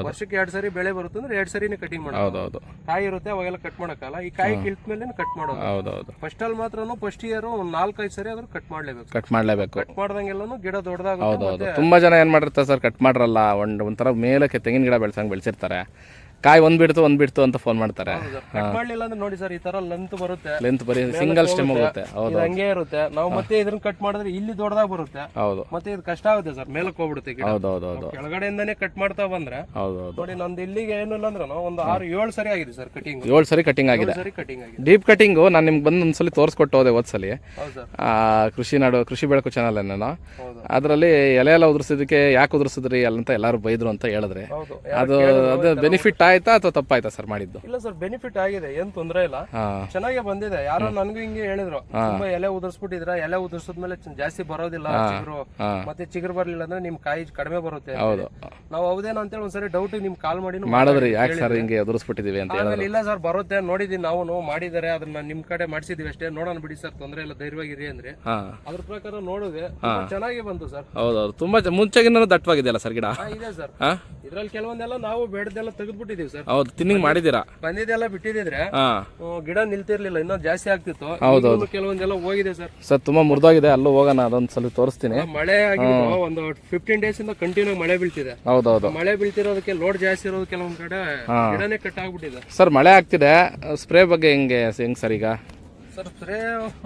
ವರ್ಷಕ್ಕೆ ಎರಡ್ ಸರಿ ಬೆಳೆ ಬರುತ್ತೆ ಅಂದ್ರೆ ಎರಡ್ ಸರಿನೇ ಕಟಿಂಗ್ ಮಾಡೋದು ಹೌದು ಹೌದು. ಕಾಯಿ ಇರುತ್ತೆ ಅವಾಗೆಲ್ಲ ಕಟ್ ಮಾಡಕ್ಕಾಗಲ್ಲ. ಈ ಕಾಯಿ ಕಿಲ್ತ ಮೇಲೆ ಕಟ್ ಮಾಡೋದು. ಹೌದು ಹೌದು. ಫಸ್ಟ್ ಅಲ್ಲಿ ಮಾತ್ರ ಫಸ್ಟ್ ಇಯರ್ ನಾಲ್ಕೈದು ಸರಿ ಆದ್ರೂ ಕಟ್ ಮಾಡ್ಲೇಬೇಕು. ಕಟ್ ಮಾಡಲೇಬೇಕು. ಕಟ್ ಮಾಡ್ದಂಗೆಲ್ಲನು ಗಿಡ ದೊಡ್ಡದಾಗುತ್ತೆ ಹೌದು ಹೌದು ತುಂಬ ಜನ ಏನು ಮಾಡಿರ್ತಾರೆ ಸರ್ ಕಟ್ ಮಾಡ್ರಲ್ಲ ಒಂದು ಒಂಥರ ಮೇಲಕ್ಕೆ ತೆಂಗಿನ ಗಿಡ ಬೆಳೆಸಂಗೆ ಬೆಳೆಸಿರ್ತಾರೆ. ಕಾಯಿ ಒಂದ್ ಬಿಡ್ತು ಒಂದ್ ಬಿಡ್ತು ಅಂತ ಫೋನ್ ಮಾಡ್ತಾರೆ. ಕಟ್ ಮಾಡ್ಲಿಲ್ಲ ಅಂದ್ರೆ ನೋಡಿ ಸರ್ ಈ ತರ ಲೆಂತ್ ಬರುತ್ತೆ. ಲೆಂತ್ ಬರೀ ಸಿಂಗಲ್ ಸ್ಟೆಮ್ ಹೋಗುತ್ತೆ. ಹೌದು ಇದು ಹಂಗೆ ಇರುತ್ತೆ. ನಾವು ಮತ್ತೆ ಇದನ್ನ ಕಟ್ ಮಾಡಿದ್ರೆ ಇಲ್ಲಿ ದೊಡ್ಡದಾಗ ಬರುತ್ತೆ. ಹೌದು. ಮತ್ತೆ ಇದು ಕಷ್ಟ ಆಗುತ್ತೆ ಸರ್ ಮೇಲಕ್ಕೆ ಹೋಗ್ಬಿಡುತ್ತೆ ಗಿಡ. ಹೌದು ಹೌದು ಹೌದು. ಕೆಳಗಡೆಯಿಂದಾನೇ ಕಟ್ ಮಾಡ್ತಾ ಬಂದ್ರೆ ಹೌದು ಹೌದು. ನೋಡಿ ನಂದು ಇಲ್ಲಿಗೆ ಏನಿಲ್ಲ ಅಂದ್ರೆ ಒಂದು ಆರು ಏಳು ಸರಿ ಆಗಿದೆ ಸರ್ ಕಟಿಂಗ್ ಏಳು ಸರಿ ಕಟಿಂಗ್ ಆಗಿದೆ. ಸರಿ ಕಟಿಂಗ್ ಆಗಿದೆ. ಡೀಪ್ ಕಟಿಂಗು ನಾನು ನಿಮ್ಗೆ ಬಂದು ಒಂದ್ಸಲಿ ತೋರಿಸ್ಕೊಟ್ಟು ಹೋದೆ ಹೋದ್ಸಲಿ. ಹೌದು ಸರ್. ಆ, ಕೃಷಿ ನಾಡು ಕೃಷಿ ಬೆಳಕು ಚಾನಲ್ ಏನೋ ಹೌದು. ಅದರಲ್ಲಿ ಎಲೆ ಎಲ್ಲ ಉದುರಿಸಿದಕ್ಕೆ ಯಾಕೆ ಉದುರಿಸಿದ್ರಿ ಅಂತ ಎಲ್ಲರೂ ಬೈದ್ರು ಅಂತ ಹೇಳಿದ್ರೆ. ಹೌದು. ಅದು ಅದು ಬೆನಿಫಿಟ್ ಆಯ್ತಾ ಅಥವಾ ತಪ್ಪಾಯ್ತಾ ಸರ್ ಮಾಡಿದ್ದು? ಇಲ್ಲ ಸರ್ ಬೆನಿಫಿಟ್ ಆಗಿದೆ ಏನ್ ತೊಂದ್ರೆ ಇಲ್ಲ. ಹಾಂ. ಚೆನ್ನಾಗೇ ಬಂದಿದೆ. ಯಾರೋ ನನ್ಗೂ ಹಿಂಗೆ ಹೇಳಿದ್ರು. ತುಂಬಾ ಎಲೆ ಉದರ್ಸ್ಬಿಟ್ಟಿದ್ರ ಎಲೆ ಉದರ್ಸಿದ್ಮೇಲೆ ಚ- ಜಾಸ್ತಿ ಬರೋದಿಲ್ಲ ಚಿಗುರು. ಹಾಂ. ಮತ್ತೆ ಚಿಗುರು ಬರ್ಲಿಲ್ಲ ಅಂದ್ರೆ ನಿಮ್ ಕಾಯಿ ಕಡಿಮೆ ಬರುತ್ತೆ ಅಂತ ಹೌದು. ಹೇಳಿ. ನಾವು ಹೌದೇನೋ ಅಂತೇಳಿ ಒಂದ್ಸರಿ ಡೌಟ್ ನಿಮ್ ಕಾಲ್ ಮಾಡಿ ಮಾಡಿದ್ರಿ. ಯಾಕೆ ಸರ್ ಹಿಂಗೆ ಎದುರಿಸ್ಬಿಟ್ಟಿದೀವಿ ಅಂತ ಆಮೇಲೆ ಇಲ್ಲ ಸರ್ ಬರುತ್ತೆ ನೋಡಿದೀನಿ ನಾವು ಮಾಡಿದಾರೆ ಅದನ್ನ ನಿಮ್ ಕಡೆ ಮಾಡಿಸಿದೀವಿ ಅಷ್ಟೇ. ನೋಡೋಣ ಬಿಡಿ ಸರ್ ತೊಂದ್ರೆ ಇಲ್ಲ ಧೈರ್ಯವಾಗಿರಿ ಅಂದ್ರೆ. ಹಾಂ. ಅದ್ರ ಪ್ರಕಾರ ನೋಡಿದೆ. ತುಂಬಾ ಚೆನ್ನಾಗಿ ಬಂತು ಸರ್. ಹೌದೌದು. ತುಂಬಾ ಮುಂಚೆಗಿನ ಮುಂಚೆಗಿನ್ನ ದಟ್ಟವಾಗಿದೆಯಲ್ಲ ಸರ್ ಗಿಡ? ಹಾ, ಇದೆ ಸರ್. ಹಾಂ? ಇದ್ರಲ್ಲಿ ಕೆಲವೊಂದೆಲ್ಲ ನಾವು ಬೇಡದೆಲ್ಲ ತೆಗೆದ್ಬಿಟ್ಟಿದೀವಿ. ಸರ್. ಹೌದು ತಿನ್ನಿಂಗ್ ಮಾಡಿದ್ದೀರಾ? ಬಂದಿದ್ದೆಲ್ಲ ಬಿಟ್ಟಿದ್ರೆ ಗಿಡ ನಿಲ್ತಿರ್ಲಿಲ್ಲ ಇನ್ನೂ ಜಾಸ್ತಿ ಆಗ್ತಿತ್ತು. ಹೌದು, ಕೆಲವೊಂದೆಲ್ಲ ಹೋಗಿದೆ ಸರ್. ಸರ್ ತುಂಬಾ ಮುರಿದೋಗಿದೆ ಅಲ್ಲೂ ಹೋಗೋಣ ಅದೊಂದು ಸಲ ತೋರಿಸ್ತೀನಿ. ಮಳೆ ಆಗಿದ್ದು ಒಂದು ಫಿಫ್ಟೀನ್ ಡೇಸ್ ಇಂದ ಕಂಟಿನ್ಯೂ ಮಳೆ ಬೀಳ್ತಿದೆ. ಹೌದೌದು. ಮಳೆ ಬೀಳ್ತಿರೋದಕ್ಕೆ ಲೋಡ್ ಜಾಸ್ತಿ ಇರೋದು ಕೆಲವೊಂದ್ ಕಡೆ ಗಿಡನೇ ಕಟ್ ಆಗ್ಬಿಟ್ಟಿದೆ. ಸರ್ ಮಳೆ ಆಗ್ತಿದೆ. ಸ್ಪ್ರೇ ಬಗ್ಗೆ ಹೆಂಗೆ ಹೆಂಗ್ ಸರ್ ಈಗ? ಸರ್ ಸ್ಪ್ರೇ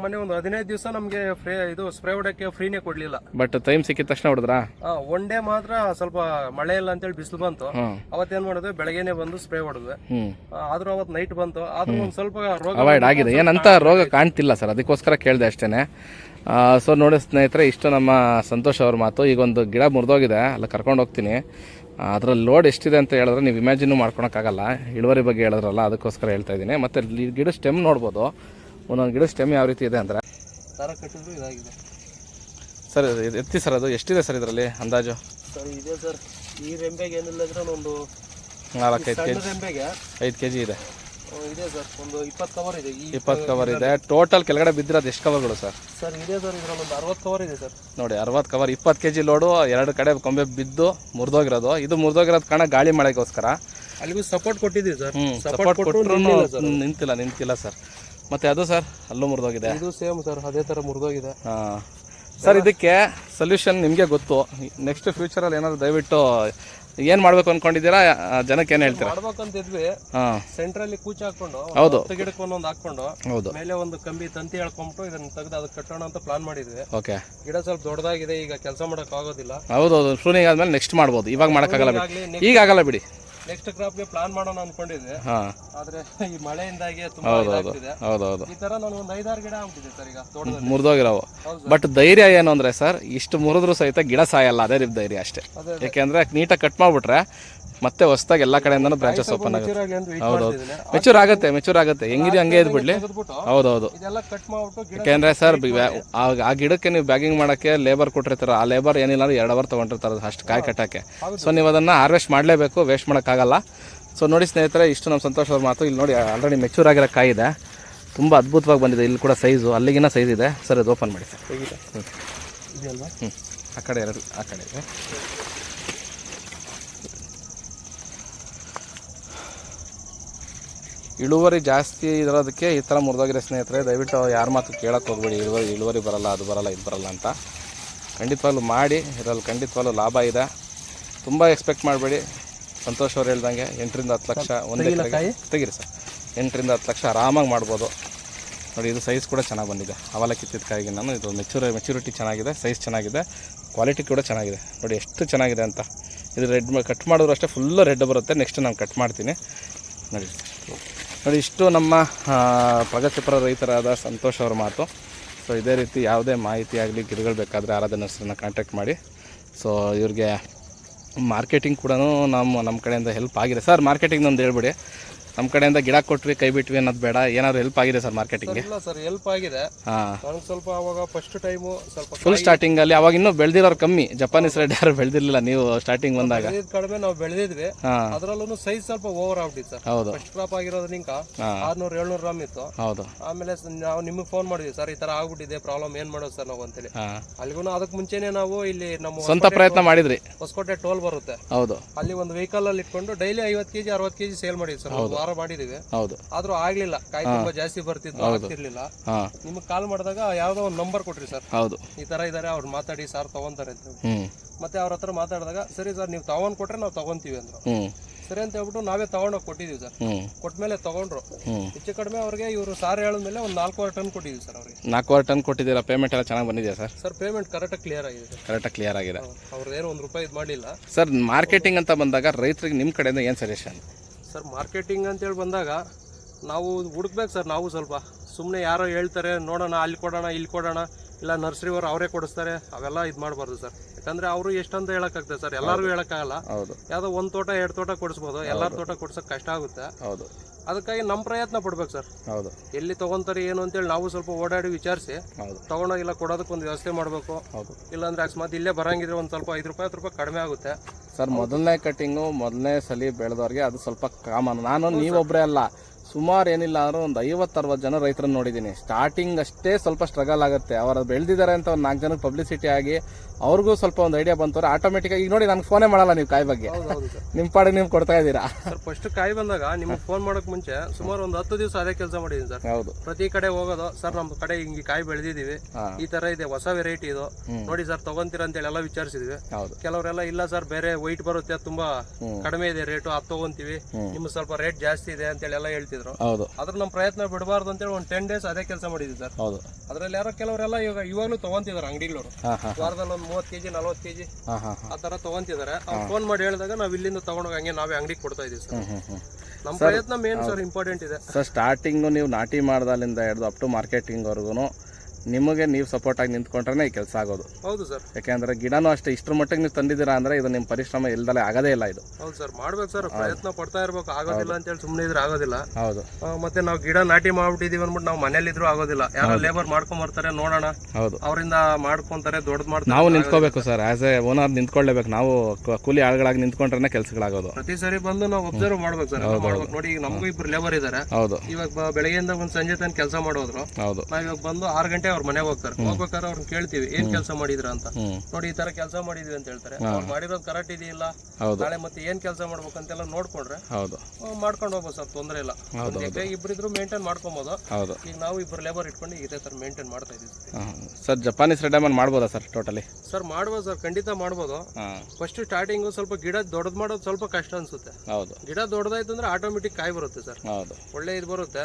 ಮೊನ್ನೆ ಒಂದು ಹದಿನೈದು ದಿವಸ ನಮಗೆ ಫ್ರೇ ಇದು ಸ್ಪ್ರೇ ಹೊಡಕ್ಕೆ ಫ್ರೀನೇ ಕೊಡ್ಲಿಲ್ಲ. ಬಟ್ ಟೈಮ್ ಸಿಕ್ಕಿದ ತಕ್ಷಣ ಹೊಡೆದ್ರಾ? ಒನ್ ಡೇ ಮಾತ್ರ ಸ್ವಲ್ಪ ಮಳೆ ಇಲ್ಲ ಅಂತೇಳಿ ಬಿಸಿಲು ಬಂತು. ಅವತ್ತೇನು ಅವತ್ತೇನ್ ಮಾಡಿದ್ವಿ? ಬೆಳಗ್ಗೆನೆ ಬಂದು ಸ್ಪ್ರೇ ಹೊಡೆದ್ವಿ. ಹ್ಞೂ ಆ, ಆದ್ರೂ ಅವತ್ತು ನೈಟ್ ಬಂತು. ಆದ್ರೂ ಒಂದ್ ಸ್ವಲ್ಪ ರೋಗ ಅವಾಯ್ಡ್ ಆಗಿದೆ. ಏನಂತ ರೋಗ ಕಾಣ್ತಿಲ್ಲ ಸರ್. ಅದಕ್ಕೋಸ್ಕರ ಕೇಳಿದೆ ಅಷ್ಟೇ ಸೊ ನೋಡಿ ಸ್ನೇಹಿತರೆ ಇಷ್ಟು ನಮ್ಮ ಸಂತೋಷ್ ಅವ್ರ ಮಾತು. ಈಗ ಒಂದು ಗಿಡ ಮುರಿದೋಗಿದೆ. ಅಲ್ಲಿ ಕರ್ಕೊಂಡು ಹೋಗ್ತೀನಿ. ಅದರ ಲೋಡ್ ಎಷ್ಟಿದೆ ಅಂತ ಹೇಳಿದ್ರೆ ನೀವು ಇಮ್ಯಾಜಿನು ಮಾಡ್ಕೊಳಕ್ಕಾಗಲ್ಲ. ಇಳುವರಿ ಬಗ್ಗೆ ಹೇಳಿದ್ರಲ್ಲ ಅದಕ್ಕೋಸ್ಕರ ಹೇಳ್ತಾ ಇದ್ದೀನಿ. ಮತ್ತು ಗಿಡ ಸ್ಟೆಮ್ ನೋಡ್ಬೋದು. ಒಂದೊಂದು ಗಿಡ ಸ್ಟೆಮ್ ಯಾವ ರೀತಿ ಇದೆ ಅಂದರೆ? ದಾರ ಕಟ್ಟಿದ್ರು ಇದಾಗಿದೆ. ಸರ್ ಇದು ಎತ್ತಿ ಸರ್ ಅದು? ಎಷ್ಟಿದೆ ಸರ್ ಇದರಲ್ಲಿ ಅಂದಾಜು? ಸರ್ ಇದೆ ಸರ್. ಈ ರೆಂಬೆಗೆ ಏನಿಲ್ಲ ಅಂದ್ರೆ ಒಂದು ನಾಲ್ಕೈದು ಕೆ ಜಿ ರೆಂಬೆಗೆ ಐದು ಕೆ ಜಿ ಇದೆ ಸರ್. ಒಂದು ಇಪ್ಪತ್ತು ಕವರ್ ಇದೆ. ಈ ಇಪ್ಪತ್ತು ಕವರ್ ಇದೆ. ಟೋಟಲ್ ಕೆಳಗಡೆ ಬಿದ್ದಿರೋದು ಎಷ್ಟು ಕವರ್ಗಳು ಸರ್? ಸರ್ ಇದೆ ಸರ್. ಇದ್ರಲ್ಲಿ ಒಂದು ಅರವತ್ತು ಕವರ್ ಇದೆ ಸರ್. ನೋಡಿ ಅರವತ್ತು ಕವರ್ ಇಪ್ಪತ್ತು ಕೆ ಜಿ ಲೋಡು ಎರಡು ಕಡೆ ಕೊಂಬೆ ಬಿದ್ದು ಮುರಿದೋಗಿರೋದು. ಇದು ಮುರಿದೋಗಿರೋದು ಕಾರಣ ಗಾಳಿ ಮಳೆಗೋಸ್ಕರ. ಅಲ್ಲಿಗೂ ಸಪೋರ್ಟ್ ಕೊಟ್ಟಿದ್ದೀವಿ ಸರ್. ಸಪೋರ್ಟ್ ಕೊಟ್ಟರು ನಿಂತಿಲ್ಲ ನಿಂತಿಲ್ಲ ಸರ್. ಮತ್ತೆ ಅದು ಸರ್ ಅಲ್ಲೂ ಮುರಿದೋಗಿದೆ. ಇದು ಸೇಮ್ ಸರ್ ಅದೇ ತರ ಮುರಿದೋಗಿದೆ. ಹಾಂ. ಸರ್ ಇದಕ್ಕೆ ಸೊಲ್ಯೂಷನ್ ನಿಮಗೆ ಗೊತ್ತು. ನೆಕ್ಸ್ಟ್ ಫ್ಯೂಚರಲ್ಲಿ ಏನಾದರೂ ದಯವಿಟ್ಟು ಏನು ಮಾಡಬೇಕು ಅಂದ್ಕೊಂಡಿದ್ದೀರಾ ಜನಕ್ಕೆ ಏನು ಹೇಳ್ತೀರಾ? ಮಾಡ್ಬೇಕು ಇದ್ವಿ. ಹಾಂ. ಸೆಂಟ್ರಲ್ಲಿ ಕೂಚಿ ಹಾಕೊಂಡು ಒಂದು ಹೌದು. ಹತ್ತು ಗಿಡಕ್ಕೆ ಒಂದೊಂದು ಹಾಕೊಂಡು ಹೌದು. ಮೇಲೆ ಒಂದು ಕಂಬಿ ತಂತಿ ಹೇಳ್ಕೊಂಬಿಟ್ಟು ಇದನ್ನು ತೆಗೆದು ಅದಕ್ಕೆ ಕಟ್ಟೋಣ ಅಂತ ಪ್ಲಾನ್ ಮಾಡಿದ್ವಿ. ಓಕೆ. ಗಿಡ ಸ್ವಲ್ಪ ದೊಡ್ಡದಾಗಿದೆ ಈಗ ಕೆಲಸ ಮಾಡೋಕ್ಕಾಗೋದಿಲ್ಲ. ಆಗೋದಿಲ್ಲ ಹೌದು ಹೌದು ಪ್ರೂನಿಂಗ್ ಆದಮೇಲೆ ನೆಕ್ಸ್ಟ್ ಮಾಡ್ಬೋದು. ಇವಾಗ ಮಾಡೋಕ್ಕಾಗಲ್ಲ ಬಿಡಿ. ಈಗ ಆಗಲ್ಲ ಬಿಡಿ. ನೆಕ್ಸ್ಟ್ ಕ್ರಾಪ್ಗೆ ಪ್ಲಾನ್ ಮಾಡೋಣ ಅನ್ಕೊಂಡಿದ್ದೆ. ಹಾಂ. ಆದ್ರೆ ಈ ಮಳೆಯಿಂದಾಗಿ ತುಂಬಾ ಹೌದು ಹೌದು ಇದಾಗ್ತಿದೆ. ಹೌದು ಹೌದು ಈ ತರ ನಾನು ಒಂದ್ ಐದಾರು ಗಿಡ ಆಗ್ಬಿಟ್ಟಿದೆ ಸರ್ ಈಗ ತೋಟದಲ್ಲಿ. ಮುರಿದೋಗಿರೋವು. ಹೌದು ಬಟ್ ಧೈರ್ಯ ಏನು ಅಂದರೆ ಸರ್ ಇಷ್ಟು ಮುರಿದ್ರು ಸಹಿತ ಗಿಡ ಸಾಯಲ್ಲ ಅದೇ ರೀತಿ ಧೈರ್ಯ ಅಷ್ಟೇ. ಯಾಕೆಂದ್ರೆ ಯಾಕೆಂದರೆ ನೀಟಾಗಿ ಕಟ್ ಮಾಡಿಬಿಟ್ರೆ ಮತ್ತೆ ಹೊಸದಾಗಿ ಎಲ್ಲ ಕಡೆಯಿಂದನೂ ಬ್ರಾಂಚಸ್ ಓಪನ್ ಆಗುತ್ತೆ. mature ಆಗ್ಲಿ ಅಂತ wait ಹೌದು ಮೆಚೂರ್ ಆಗುತ್ತೆ ಮೆಚೂರ್ ಆಗುತ್ತೆ. ಹೆಂಗಿದೆ ಹಂಗೆ ಇದ್ಬಿಡ್ಲಿ. ಬಿಡ್ಲಿ ಹೌದೌದು. ಯಾಕೆಂದರೆ ಸರ್ ಆ ಗಿಡಕ್ಕೆ ನೀವು ಬ್ಯಾಗಿಂಗ್ ಮಾಡೋಕ್ಕೆ ಲೇಬರ್ ಕೊಟ್ಟಿರ್ತಾರೆ ಆ ಲೇಬರ್ ಏನಿಲ್ಲ ಅಂದ್ರೆ ಎರಡು ಅವರ್ ತೊಗೊಂಡಿರ್ತಾರೆ ಅಷ್ಟು ಕಾಯಿ ಕಟ್ಟೋಕ್ಕೆ. ಸೊ ನೀವು ಅದನ್ನು ಹಾರ್ವೆಸ್ಟ್ ಮಾಡಲೇಬೇಕು ವೇಸ್ಟ್ ಮಾಡೋಕ್ಕಾಗಲ್ಲ. ಸೊ ನೋಡಿ ಸ್ನೇಹಿತರೆ ಇಷ್ಟು ನಮ್ಮ ಸಂತೋಷ ಅವ್ರ ಮಾತು. ಇಲ್ಲಿ ನೋಡಿ ಆಲ್ರೆಡಿ ಮೆಚೂರ್ ಆಗಿರೋ ಕಾಯಿ ಇದೆ. ತುಂಬ ಅದ್ಭುತವಾಗಿ ಬಂದಿದೆ. ಇಲ್ಲಿ ಕೂಡ ಸೈಜು ಅಲ್ಲಿಗಿನ ಸೈಜ್ ಇದೆ. ಸರ್ ಅದು ಓಪನ್ ಮಾಡಿ. ಸರ್ ಆ ಕಡೆ ಎರಡು ಆ ಕಡೆ ಇದೆ. ಇಳುವರಿ ಜಾಸ್ತಿ ಇರೋದಕ್ಕೆ ಈ ಥರ ಮುರಿದೋಗಿರೋ ಸ್ನೇಹಿತರೆ ದಯವಿಟ್ಟು ಯಾರ ಮಾತು ಕೇಳಕ್ಕೆ ಹೋಗ್ಬೇಡಿ. ಇಳುವರಿ ಇಳುವರಿ ಬರಲ್ಲ ಅದು ಬರಲ್ಲ ಇದು ಬರಲ್ಲ ಅಂತ. ಖಂಡಿತವಾಗ್ಲೂ ಮಾಡಿ ಇದರಲ್ಲಿ ಖಂಡಿತವಾಗ್ಲೂ ಲಾಭ ಇದೆ. ತುಂಬ ಎಕ್ಸ್ಪೆಕ್ಟ್ ಮಾಡಬೇಡಿ. ಸಂತೋಷ್ ಅವ್ರು ಹೇಳ್ದಂಗೆ ಎಂಟರಿಂದ ಹತ್ತು ಲಕ್ಷ ಒಂದು? ತೆಗೀರಿ ಸರ್. ಎಂಟರಿಂದ ಹತ್ತು ಲಕ್ಷ ಆರಾಮಾಗಿ ಮಾಡ್ಬೋದು. ನೋಡಿ ಇದು ಸೈಜ್ ಕೂಡ ಚೆನ್ನಾಗಿ ಬಂದಿದೆ. ಅವಲ ಕಿತ್ತಿದ ಕಾಯಿಗೆ ನಾನು ಇದು ಮೆಚೂರ್ ಮೆಚುರಿಟಿ ಚೆನ್ನಾಗಿದೆ ಸೈಜ್ ಚೆನ್ನಾಗಿದೆ ಕ್ವಾಲಿಟಿ ಕೂಡ ಚೆನ್ನಾಗಿದೆ. ನೋಡಿ ಎಷ್ಟು ಚೆನ್ನಾಗಿದೆ ಅಂತ. ಇದು ರೆಡ್ ಕಟ್ ಮಾಡಿದ್ರು ಅಷ್ಟೇ ಫುಲ್ಲು ರೆಡ್ ಬರುತ್ತೆ. ನೆಕ್ಸ್ಟ್ ನಾನು ಕಟ್ ಮಾಡ್ತೀನಿ. ನೋಡಿ. ನೋಡಿ, ಇಷ್ಟು ನಮ್ಮ ಪ್ರಗತಿಪರ ರೈತರಾದ ಸಂತೋಷ್ ಅವ್ರ ಮಾತು. ಸೊ ಇದೇ ರೀತಿ ಯಾವುದೇ ಮಾಹಿತಿ ಆಗಲಿ, ಗಿಡಗಳು ಬೇಕಾದರೆ ಆರಾಧನೆ ಕಾಂಟ್ಯಾಕ್ಟ್ ಮಾಡಿ. ಸೊ ಇವ್ರಿಗೆ ಮಾರ್ಕೆಟಿಂಗ್ ಕೂಡ ನಮ್ಮ ನಮ್ಮ ಕಡೆಯಿಂದ ಹೆಲ್ಪ್ ಆಗಿದೆ. ಸರ್ ಮಾರ್ಕೆಟಿಂಗ್ ನಂದು ಹೇಳ್ಬಿಡಿ. ನಮ್ಮ ಕಡೆಯಿಂದ ಗಿಡ ಕೊಟ್ವಿ ಕೈ ಬಿಟ್ವಿ ಅನ್ನೋದು ಬೇಡ. ಏನಾದ್ರು ಹೆಲ್ಪ್ ಆಗಿದೆ ಸರ್ ಮಾರ್ಕೆಟಿಂಗ್ ಇಲ್ಲ ಸರ್ ಹೆಲ್ಪ್ ಆಗಿದೆ. ಹಾಂ. ನನಗೆ ಸ್ವಲ್ಪ ಅವಾಗ ಫಸ್ಟ್ ಟೈಮು ಸ್ವಲ್ಪ ಫುಲ್ ಸ್ಟಾರ್ಟಿಂಗಲ್ಲಿ ಅವಾಗ ಇನ್ನೂ ಬೆಳೆದಿರೋರು ಕಮ್ಮಿ. ಜಪಾನೀಸ್ ರೆಡ್ ಯಾರು ಬೆಳೆದಿರಲಿಲ್ಲ ನೀವು ಸ್ಟಾರ್ಟಿಂಗ್ ಬಂದಾಗ. ಬೆಳೆದಿದ್ ಕಡಿಮೆ ನಾವು ಬೆಳೆದಿದ್ವಿ. ಹಾಂ. ಅದ್ರಲ್ಲೂ ಸೈಜ್ ಸ್ವಲ್ಪ ಓವರ್ ಆಗ್ಬಿಟ್ಟಿತ್ತು ಸರ್. ಹೌದು. ಫಸ್ಟ್ ಕ್ರಾಪ್ ಆಗಿರೋದ್ರಿಂದ ಹಾಂ. ಆರ್ನೂರು ಏಳ್ನೂರು ಗ್ರಾಮ್ ಇತ್ತು. ಹೌದು. ಆಮೇಲೆ ಸ- ನಾವು ನಿಮಗೆ ಫೋನ್ ಮಾಡಿದ್ವಿ ಸರ್ ಈ ತರ ಆಗ್ಬಿಟ್ಟಿದೆ ಪ್ರಾಬ್ಲಮ್ ಏನ್ ಮಾಡೋದು ಸರ್ ನಾವು? ಅಂತೇಳಿ. ಹಾಂ. ಅಲ್ಲಿಗೂ ಅದಕ್ಕೆ ಮುಂಚೆನೆ ನಾವು ಇಲ್ಲಿ ನಮ್ಮ ಸ್ವಂತ ಪ್ರಯತ್ನ ಮಾಡಿದ್ರಿ. ಹೊಸಕೋಟೆ ಟೋಲ್ ಬರುತ್ತೆ. ಹೌದು. ಅಲ್ಲಿ ಒಂದು ವೆಹಿಕಲ್ ಅಲ್ಲಿ ಇಟ್ಕೊಂಡು ಡೈಲಿ ಐವತ್ತು ಕೆಜಿ ಅರವತ್ತು ಕೆಜಿ ಸೇಲ್ ಮಾಡಿದ್ವಿ ಸರ್. ಒಂದು ವಾರ ಮಾಡಿದೀವಿ ಹೌದು. ಆದ್ರೂ ಆಗ್ಲಿಲ್ಲ. ಕಾಯಿ ತುಂಬಾ ಜಾಸ್ತಿ ಬರ್ತಿತ್ತು ಆಗ್ತಿರ್ಲಿಲ್ಲ. ನಿಮ್ಗೆ ಕಾಲ್ ಮಾಡಿದಾಗ ಯಾವ್ದೋ ಒಂದು ನಂಬರ್ ಕೊಟ್ರಿ ಸರ್. ಹೌದು. ಈ ತರ ಇದಾರೆ ಅವ್ರು ಮಾತಾಡಿ ಸರ್ ತಗೊಂತಾರೆ ಅಂತ ಮತ್ತೆ ಅವ್ರ ಹತ್ರ ಮಾತಾಡಿದಾಗ ಸರಿ ಸರ್ ನೀವು ತಗೊಂಡ್ ಕೊಟ್ರೆ ನಾವು ತಗೊಂತೀವಿ ಅಂದ್ರು. ಸರಿ ಅಂತ ಹೇಳ್ಬಿಟ್ಟು ನಾವೇ ತಗೊಂಡೋಗಿ ಕೊಟ್ಟಿದೀವಿ ಸರ್. ಕೊಟ್ಟ ಕೊಟ್ಮೇಲೆ ತಗೊಂಡ್ರು. ಹೆಚ್ಚು ಕಡಿಮೆ ಅವ್ರಿಗೆ ಇವರು ಸಾರ್ ಹೇಳಿದ್ಮೇಲೆ ಒಂದು ನಾಲ್ಕೂವರೆ ಟನ್ ಕೊಟ್ಟಿದ್ವಿ ಸರ್ ಅವ್ರಿಗೆ. ನಾಲ್ಕೂವರೆ ಟನ್ ಕೊಟ್ಟಿದ್ದೀರಾ? ಪೇಮೆಂಟ್ ಎಲ್ಲ ಚೆನ್ನಾಗಿ ಬಂದಿದೆಯಾ ಸರ್? ಸರ್ ಪೇಮೆಂಟ್ ಕರೆಕ್ಟಾಗಿ ಕ್ಲಿಯರ್ ಆಗಿದೆ ಸರ್. ಕರೆಕ್ಟಾಗಿ ಕ್ಲಿಯರ್ ಆಗಿದೆ. ಅವ್ರದ್ದೇನು ಒಂದು ರೂಪಾಯಿ ಇದು ಮಾಡಲಿಲ್ಲ. ಸರ್ ಮಾರ್ಕೆಟಿಂಗ್ ಅಂತ ಬಂದಾಗ ರೈತರಿಗೆ ನಿಮ್ಮ ಕಡೆಯಿಂದ ಏನು ಸಜೆಷನ್ ಸರ್ ಮಾರ್ಕೆಟಿಂಗ್ ಅಂತೇಳಿ ಬಂದಾಗ ನಾವು ಹುಡುಕ್ಬೇಕು ಸರ್ ನಾವು ಸ್ವಲ್ಪ. ಸುಮ್ಮನೆ ಯಾರೋ ಹೇಳ್ತಾರೆ ನೋಡೋಣ ಅಲ್ಲಿ ಕೊಡೋಣ ಇಲ್ಲಿ ಕೊಡೋಣ ಇಲ್ಲ ನರ್ಸರಿ ಅವರು ಅವರೇ ಕೊಡಿಸ್ತಾರೆ ಅವೆಲ್ಲ ಇದು ಮಾಡಬಾರ್ದು ಸರ್. ಯಾಕಂದ್ರೆ ಅವರು ಎಷ್ಟಂತ ಹೇಳಕ್ಕಾಗ್ತದೆ ಸರ್ ಎಲ್ಲರಿಗೂ ಹೇಳಕ್ಕಾಗಲ್ಲ. ಯಾವುದೋ ಒಂದು ತೋಟ ಎರಡು ತೋಟ ಕೊಡಿಸ್ಬೋದು ಎಲ್ಲರ ತೋಟ ಕೊಡ್ಸೋಕೆ ಕಷ್ಟ ಆಗುತ್ತೆ. ಹೌದು. ಅದಕ್ಕಾಗಿ ನಮ್ಮ ಪ್ರಯತ್ನ ಪಡ್ಬೇಕು ಸರ್. ಹೌದು. ಎಲ್ಲಿ ತಗೊಂತಾರೆ ಏನು ಅಂತೇಳಿ ನಾವು ಸ್ವಲ್ಪ ಓಡಾಡಿ ವಿಚಾರಿಸಿ ಹೌದು. ತಗೊಂಡೋಗಿಲ್ಲ ಕೊಡೋದಕ್ಕೆ ಒಂದು ವ್ಯವಸ್ಥೆ ಮಾಡಬೇಕು. ಹೌದು. ಇಲ್ಲಾಂದ್ರೆ ಅಕಸ್ಮಾತ್ ಇಲ್ಲೇ ಬರಂಗಿದ್ರೆ ಒಂದು ಸ್ವಲ್ಪ ಐದು ರೂಪಾಯಿ ಹತ್ತು ರೂಪಾಯಿ ಕಡಿಮೆ ಆಗುತ್ತೆ. ಸರ್ ಮೊದಲನೇ ಕಟ್ಟಿಂಗು ಮೊದಲನೇ ಸಲ ಬೆಳೆದವ್ರಿಗೆ ಅದು ಸ್ವಲ್ಪ ಕಾಮನ್. ನಾನು ನೀವೊಬ್ಬರೇ ಅಲ್ಲ ಸುಮಾರು ಏನಿಲ್ಲ ಅಂದ್ರೆ ಒಂದು ಐವತ್ತು ಅರವತ್ತು ಜನ ರೈತರನ್ನ ನೋಡಿದ್ದೀನಿ ಸ್ಟಾರ್ಟಿಂಗ್ ಅಷ್ಟೇ ಸ್ವಲ್ಪ ಸ್ಟ್ರಗಲ್ ಆಗುತ್ತೆ. ಅವರು ಬೆಳೆದಿದ್ದಾರೆ ಅಂತ ಒಂದು ನಾಲ್ಕು ಜನಕ್ಕೆ ಪಬ್ಲಿಸಿಟಿ ಆಗಿ ಅವ್ರಿಗೂ ಸ್ವಲ್ಪ ಒಂದು ಐಡಿಯಾ ಬಂತವ್ರೆ ಆಟೋಮೆಟಿಕಾಗಿ ಈಗ ನೋಡಿ ನನಗೆ ಫೋನೇ ಮಾಡಲ್ಲ ನೀವು ಕಾಯಿ ಬಗ್ಗೆ. ನಿಮ್ಮ ಪಾಡಿಗೆ ನೀವು ಕೊಡ್ತಾ ಇದ್ದೀರಾ? ಸರ್ ಫಸ್ಟ್ ಕಾಯಿ ಬಂದಾಗ ನಿಮ್ಗೆ ಫೋನ್ ಮಾಡೋಕೆ ಮುಂಚೆ ಸುಮಾರು ಒಂದು ಹತ್ತು ದಿವಸ ಅದೇ ಕೆಲಸ ಮಾಡಿದ್ದೀನಿ ಸರ್. ಹೌದು. ಪ್ರತಿ ಕಡೆ ಹೋಗೋದು ಸರ್ ನಮ್ಮ ಕಡೆ ಹಿಂಗೆ ಕಾಯಿ ಬೆಳೆದಿದ್ದೀವಿ ಈ ತರ ಇದೆ ಹೊಸ ವೆರೈಟಿ ಇದು. ನೋಡಿ ಸರ್ ತಗೊಂತೀರ ಅಂತೇಳಿ ಎಲ್ಲ ವಿಚಾರಿಸಿದ್ವಿ. ಕೆಲವರೆಲ್ಲ ಇಲ್ಲ ಸರ್ ಬೇರೆ ವೈಟ್ ಬರುತ್ತೆ ತುಂಬಾ ಕಡಿಮೆ ಇದೆ ರೇಟು ಅದು ತಗೊಂತೀವಿ. ನಿಮ್ ನಿಮ್ಗೆ ಸ್ವಲ್ಪ ರೇಟ್ ಜಾಸ್ತಿ ಇದೆ ಅಂತೇಳಿ ಎಲ್ಲ ಹೇಳ್ತಿದ್ರು. ಹೌದು. ಅದ್ರ ನಮ್ಮ ಪ್ರಯತ್ನ ಬಿಡಬಾರ್ದು ಅಂತೇಳಿ ಒಂದು ಟೆನ್ ಡೇಸ್ ಅದೇ ಕೆಲಸ ಮಾಡಿದ್ವಿ ಸರ್. ಹೌದು. ಅದ್ರಲ್ಲಿ ಯಾರೋ ಕೆಲವರೆಲ್ಲ ಇವಾಗ ಇವಾಗಲೂ ತಗೊಂತಿದಾರೆ ಅಂಗಡಿಗಳವರು. ವಾರದಲ್ಲಿ ಒಂದು ಮೂವತ್ತು ಕೆಜಿ ನಲ್ವತ್ತು ಕೆಜಿ ಆ ತರ ತಗೊಂತಿದಾರೆ ಅವ್ರು ಫೋನ್ ಮಾಡಿ ಹೇಳಿದಾಗ ನಾವ್ ಇಲ್ಲಿಂದ ತಗೊಂಡೋಗಿ ಹಂಗೆ ನಾವೇ ಅಂಗಡಿ ಕೊಡ್ತಾ ಇದೀವಿ ಸರ್. ನಮ್ಮ ಪ್ರಯತ್ನ ಮೇನ್ ಸರ್ ಇಂಪಾರ್ಟೆಂಟ್ ಇದೆ. ಸರ್ ಸ್ಟಾರ್ಟಿಂಗು ನೀವು ನಾಟಿ ಮಾಡ್ದಲ್ಲಿಂದ ಹಿಡಿದು ಅಪ್ ಟು ಮಾರ್ಕೆಟಿಂಗ್ವರೆಗೂ ನಿಮಗೆ ನೀವು ಸಪೋರ್ಟಾಗಿ ನಿಂತ್ಕೊಂಡ್ರೆ ಈ ಕೆಲಸ ಆಗೋದು. ಹೌದು ಸರ್. ಯಾಕೆಂದ್ರೆ ಗಿಡನೂ ಅಷ್ಟೇ ಇಷ್ಟರ ಮಟ್ಟಿಗೆ ನೀವು ತಂದಿದ್ದೀರಾ ಅಂದ್ರೆ ಇದು ನಿಮ್ಮ ಪರಿಶ್ರಮ ಇಲ್ದಲೇ ಆಗದೇ ಇಲ್ಲ ಇದು. ಹೌದು ಸರ್ ಮಾಡ್ಬೇಕು ಸರ್ ಪ್ರಯತ್ನ ಪಡ್ತಾ ಇರ್ಬೇಕು ಆಗೋದಿಲ್ಲ ಅಂತ ಹೇಳಿ ಸುಮ್ಮನೆ ಇದ್ರೆ ಆಗೋದಿಲ್ಲ. ಹೌದು. ಆ, ಮತ್ತೆ ನಾವು ಗಿಡ ನಾಟಿ ಮಾಡ್ಬಿಟ್ಟಿದೀವಿ ಅಂದ್ಬಿಟ್ಟು ನಾವು ಮನೇಲಿದ್ರು ಆಗೋದಿಲ್ಲ. ಯಾರೋ ಲೇಬರ್ ಮಾಡ್ಕೊಂಡ್ ಬರ್ತಾರೆ ನೋಡೋಣ. ಹೌದು. ಅವರಿಂದ ಮಾಡ್ಕೊಂತಾರೆ ದೊಡ್ಡದ್ ಮಾಡ್ತಾರೆ. ನಾವು ನಿಂತ್ಕೋಬೇಕು ಸರ್ ಆಸ್ ಎ ಓನರ್ ನಿಂತ್ಕೊಳ್ಳೇಬೇಕು. ನಾವು ಕ- ಕೂಲಿ ಆಳುಗಳಾಗಿ ನಿಂತ್ಕೊಂಡ್ರೆ ಕೆಲಸಗಳಾಗೋದು. ಪ್ರತಿ ಸರಿ ಬಂದು ನಾವು ಅಬ್ಸರ್ವ್ ಮಾಡ್ಬೇಕು ಸರ್ ಮಾಡ್ಬೇಕು. ನೋಡಿ ಈಗ ನಮಗೂ ಇಬ್ರು ಲೇಬರ್ ಇದಾರೆ. ಹೌದು. ಇವಾಗ ಬ- ಬೆಳಗ್ಗೆಯಿಂದ ಒಂದ್ ಸಂಜೆ ತನಕ ಕೆಲಸ ಮಾಡೋದ್ರು. ಹೌದು. ನಾವ್ ಇವಾಗ ಬಂದು ಆರು ಗಂಟೆ ಅವ್ರ ಮನೆಗೆ ಹೋಗ್ತಾರೆ. ಹೋಗ್ಬೇಕಾದ್ರೆ ಅವ್ರನ್ನ ಕೇಳ್ತೀವಿ ಏನ್ ಕೆಲಸ ಮಾಡಿದ್ರ ಅಂತ. ನೋಡಿ ಈ ತರ ಕೆಲಸ ಮಾಡಿದ್ವಿ ಅಂತ ಹೇಳ್ತಾರೆ. ಅವ್ರು ಮಾಡಿರೋದು ಕರೆಕ್ಟ್ ಇದೆಯಿಲ್ಲ? ನಾಳೆ ಮತ್ತೆ ಏನ್ ಕೆಲಸ ಮಾಡ್ಬೇಕಂತೆಲ್ಲ ನೋಡ್ಕೊಂಡ್ರೆ ಮಾಡ್ಕೊಂಡು ಹೋಗ್ಬೋದು ಸರ್ ತೊಂದ್ರೆ ಇಲ್ಲ. ಇಬ್ರಿದ್ರು ಮೇಂಟೈನ್ ಮಾಡ್ಕೊಬೋದು. ಈಗ ನಾವು ಇಬ್ರು ಲೇಬರ್ ಇಟ್ಕೊಂಡು ಇದೇ ತರ ಮೇಂಟೈನ್ ಮಾಡ್ತಾ ಇದೀವಿ. ಸರ್ ಜಪಾನೀಸ್ ರೆಡಮನ್ ಮಾಡ್ಬೋದಾ ಸರ್ ಟೋಟಲಿ ಸರ್ ಮಾಡ್ಬೋದು ಸರ್ ಖಂಡಿತ ಮಾಡ್ಬೋದು. ಫಸ್ಟ್ ಸ್ಟಾರ್ಟಿಂಗ್ ಸ್ವಲ್ಪ ಗಿಡ ದೊಡ್ಡದ್ ಮಾಡೋದು ಸ್ವಲ್ಪ ಕಷ್ಟ ಅನ್ಸುತ್ತೆ. ಹೌದು. ಗಿಡ ದೊಡ್ಡದಾಯ್ತು ಅಂದ್ರೆ ಆಟೋಮೆಟಿಕ್ ಕಾಯಿ ಬರುತ್ತೆ ಸರ್. ಒಳ್ಳೆ ಇದು ಬರುತ್ತೆ.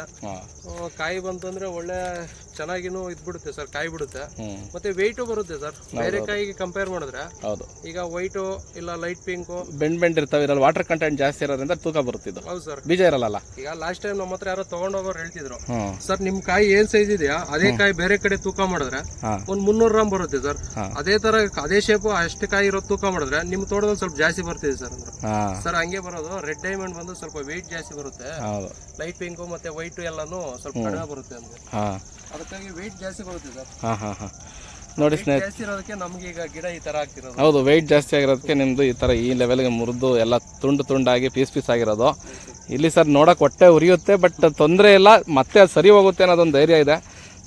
ಕಾಯಿ ಬಂತು ಅಂದ್ರೆ ಒಳ್ಳೆ ಚೆನ್ನಾಗಿನೂ ಇದ್ಬಿಟ್ಟು ಬಿಡುತ್ತೆ ಸರ್ ಕಾಯಿ ಬಿಡುತ್ತೆ. ಮತ್ತೆ ವೆಯ್ಟು ಬರುತ್ತೆ ಸರ್. ಬೇರೆ ಕಾಯಿಗೆ ಕಂಪೇರ್ ಮಾಡಿದ್ರೆ ಹೌದು. ಈಗ ವೈಟು ಇಲ್ಲ ಲೈಟ್ ಪಿಂಕು ಬೆಂಡ್ ಬೆಂಡ್ ಇರ್ತಾವೆ ಇದ್ರಲ್ಲಿ ವಾಟರ್ ಕಂಟೆಂಟ್ ಜಾಸ್ತಿ ಇರೋದ್ರಿಂದ ತೂಕ ಬರುತ್ತಿದ್ದು ಹೌದು ಸರ್. ಬೀಜ ಇರಲ್ಲ ಈಗ ಲಾಸ್ಟ್ ಟೈಮ್ ನಮ್ಮ ಹತ್ರ ಯಾರೋ ತಗೊಂಡೋಗೋರು ಹೇಳ್ತಿದ್ರು. ಸರ್ ನಿಮ್ ಕಾಯಿ ಏನ್ ಸೈಜ್ ಇದೆಯಾ? ಅದೇ ಕಾಯಿ ಬೇರೆ ಕಡೆ ತೂಕ ಮಾಡಿದ್ರೆ ಒಂದ್ ಮುನ್ನೂರು ಗ್ರಾಮ್ ಬರುತ್ತೆ ಸರ್. ಅದೇ ತರ ಅದೇ ಶೇಪ್ ಅಷ್ಟು ಕಾಯಿ ಇರೋ ತೂಕ ಮಾಡಿದ್ರೆ ನಿಮ್ ತೋಟದಲ್ಲಿ ಸ್ವಲ್ಪ ಜಾಸ್ತಿ ಬರ್ತಿದೆ ಸರ್ ಅಂದ್ರೆ. ಸರ್ ಹಂಗೆ ಬರೋದು ರೆಡ್ ಡೈಮಂಡ್ ಬಂದು ಸ್ವಲ್ಪ ವೈಟ್ ಜಾಸ್ತಿ ಬರುತ್ತೆ. ಲೈಟ್ ಪಿಂಕು ಮತ್ತೆ ವೈಟ್ ಎಲ್ಲಾನು ಸ್ವಲ್ಪ ಕಡಿಮೆ ಬರುತ್ತೆ ಅಂದ್ರೆ ಅದಕ್ಕಾಗಿ ವೆಯ್ಟ್ ಜಾಸ್ತಿ ಬರುತ್ತೆ ಸರ್. ಹಾಂ ಹಾಂ ಹಾಂ. ನೋಡಿ ಸ್ನೇಹಿತ ಜಾಸ್ತಿ ಇರೋದಕ್ಕೆ ನಮ್ಗೆ ಈಗ ಗಿಡ ಈ ತರ ಆಗ್ತಿರೋದು. ಹೌದು ವೆಯ್ಟ್ ಜಾಸ್ತಿ ಆಗಿರೋದಕ್ಕೆ ನಿಮ್ಮದು ಈ ಥರ ಈ ಲೆವೆಲ್ಗೆ ಮುರಿದು ಎಲ್ಲ ತುಂಡು ತುಂಡಾಗಿ ಪೀಸ್ ಪೀಸ್ ಆಗಿರೋದು. ಇಲ್ಲಿ ಸರ್ ನೋಡೋಕೆ ಹೊಟ್ಟೆ ಉರಿಯುತ್ತೆ ಬಟ್ ತೊಂದರೆ ಇಲ್ಲ. ಮತ್ತೆ ಅದು ಸರಿ ಹೋಗುತ್ತೆ ಅನ್ನೋದೊಂದು ಧೈರ್ಯ ಇದೆ.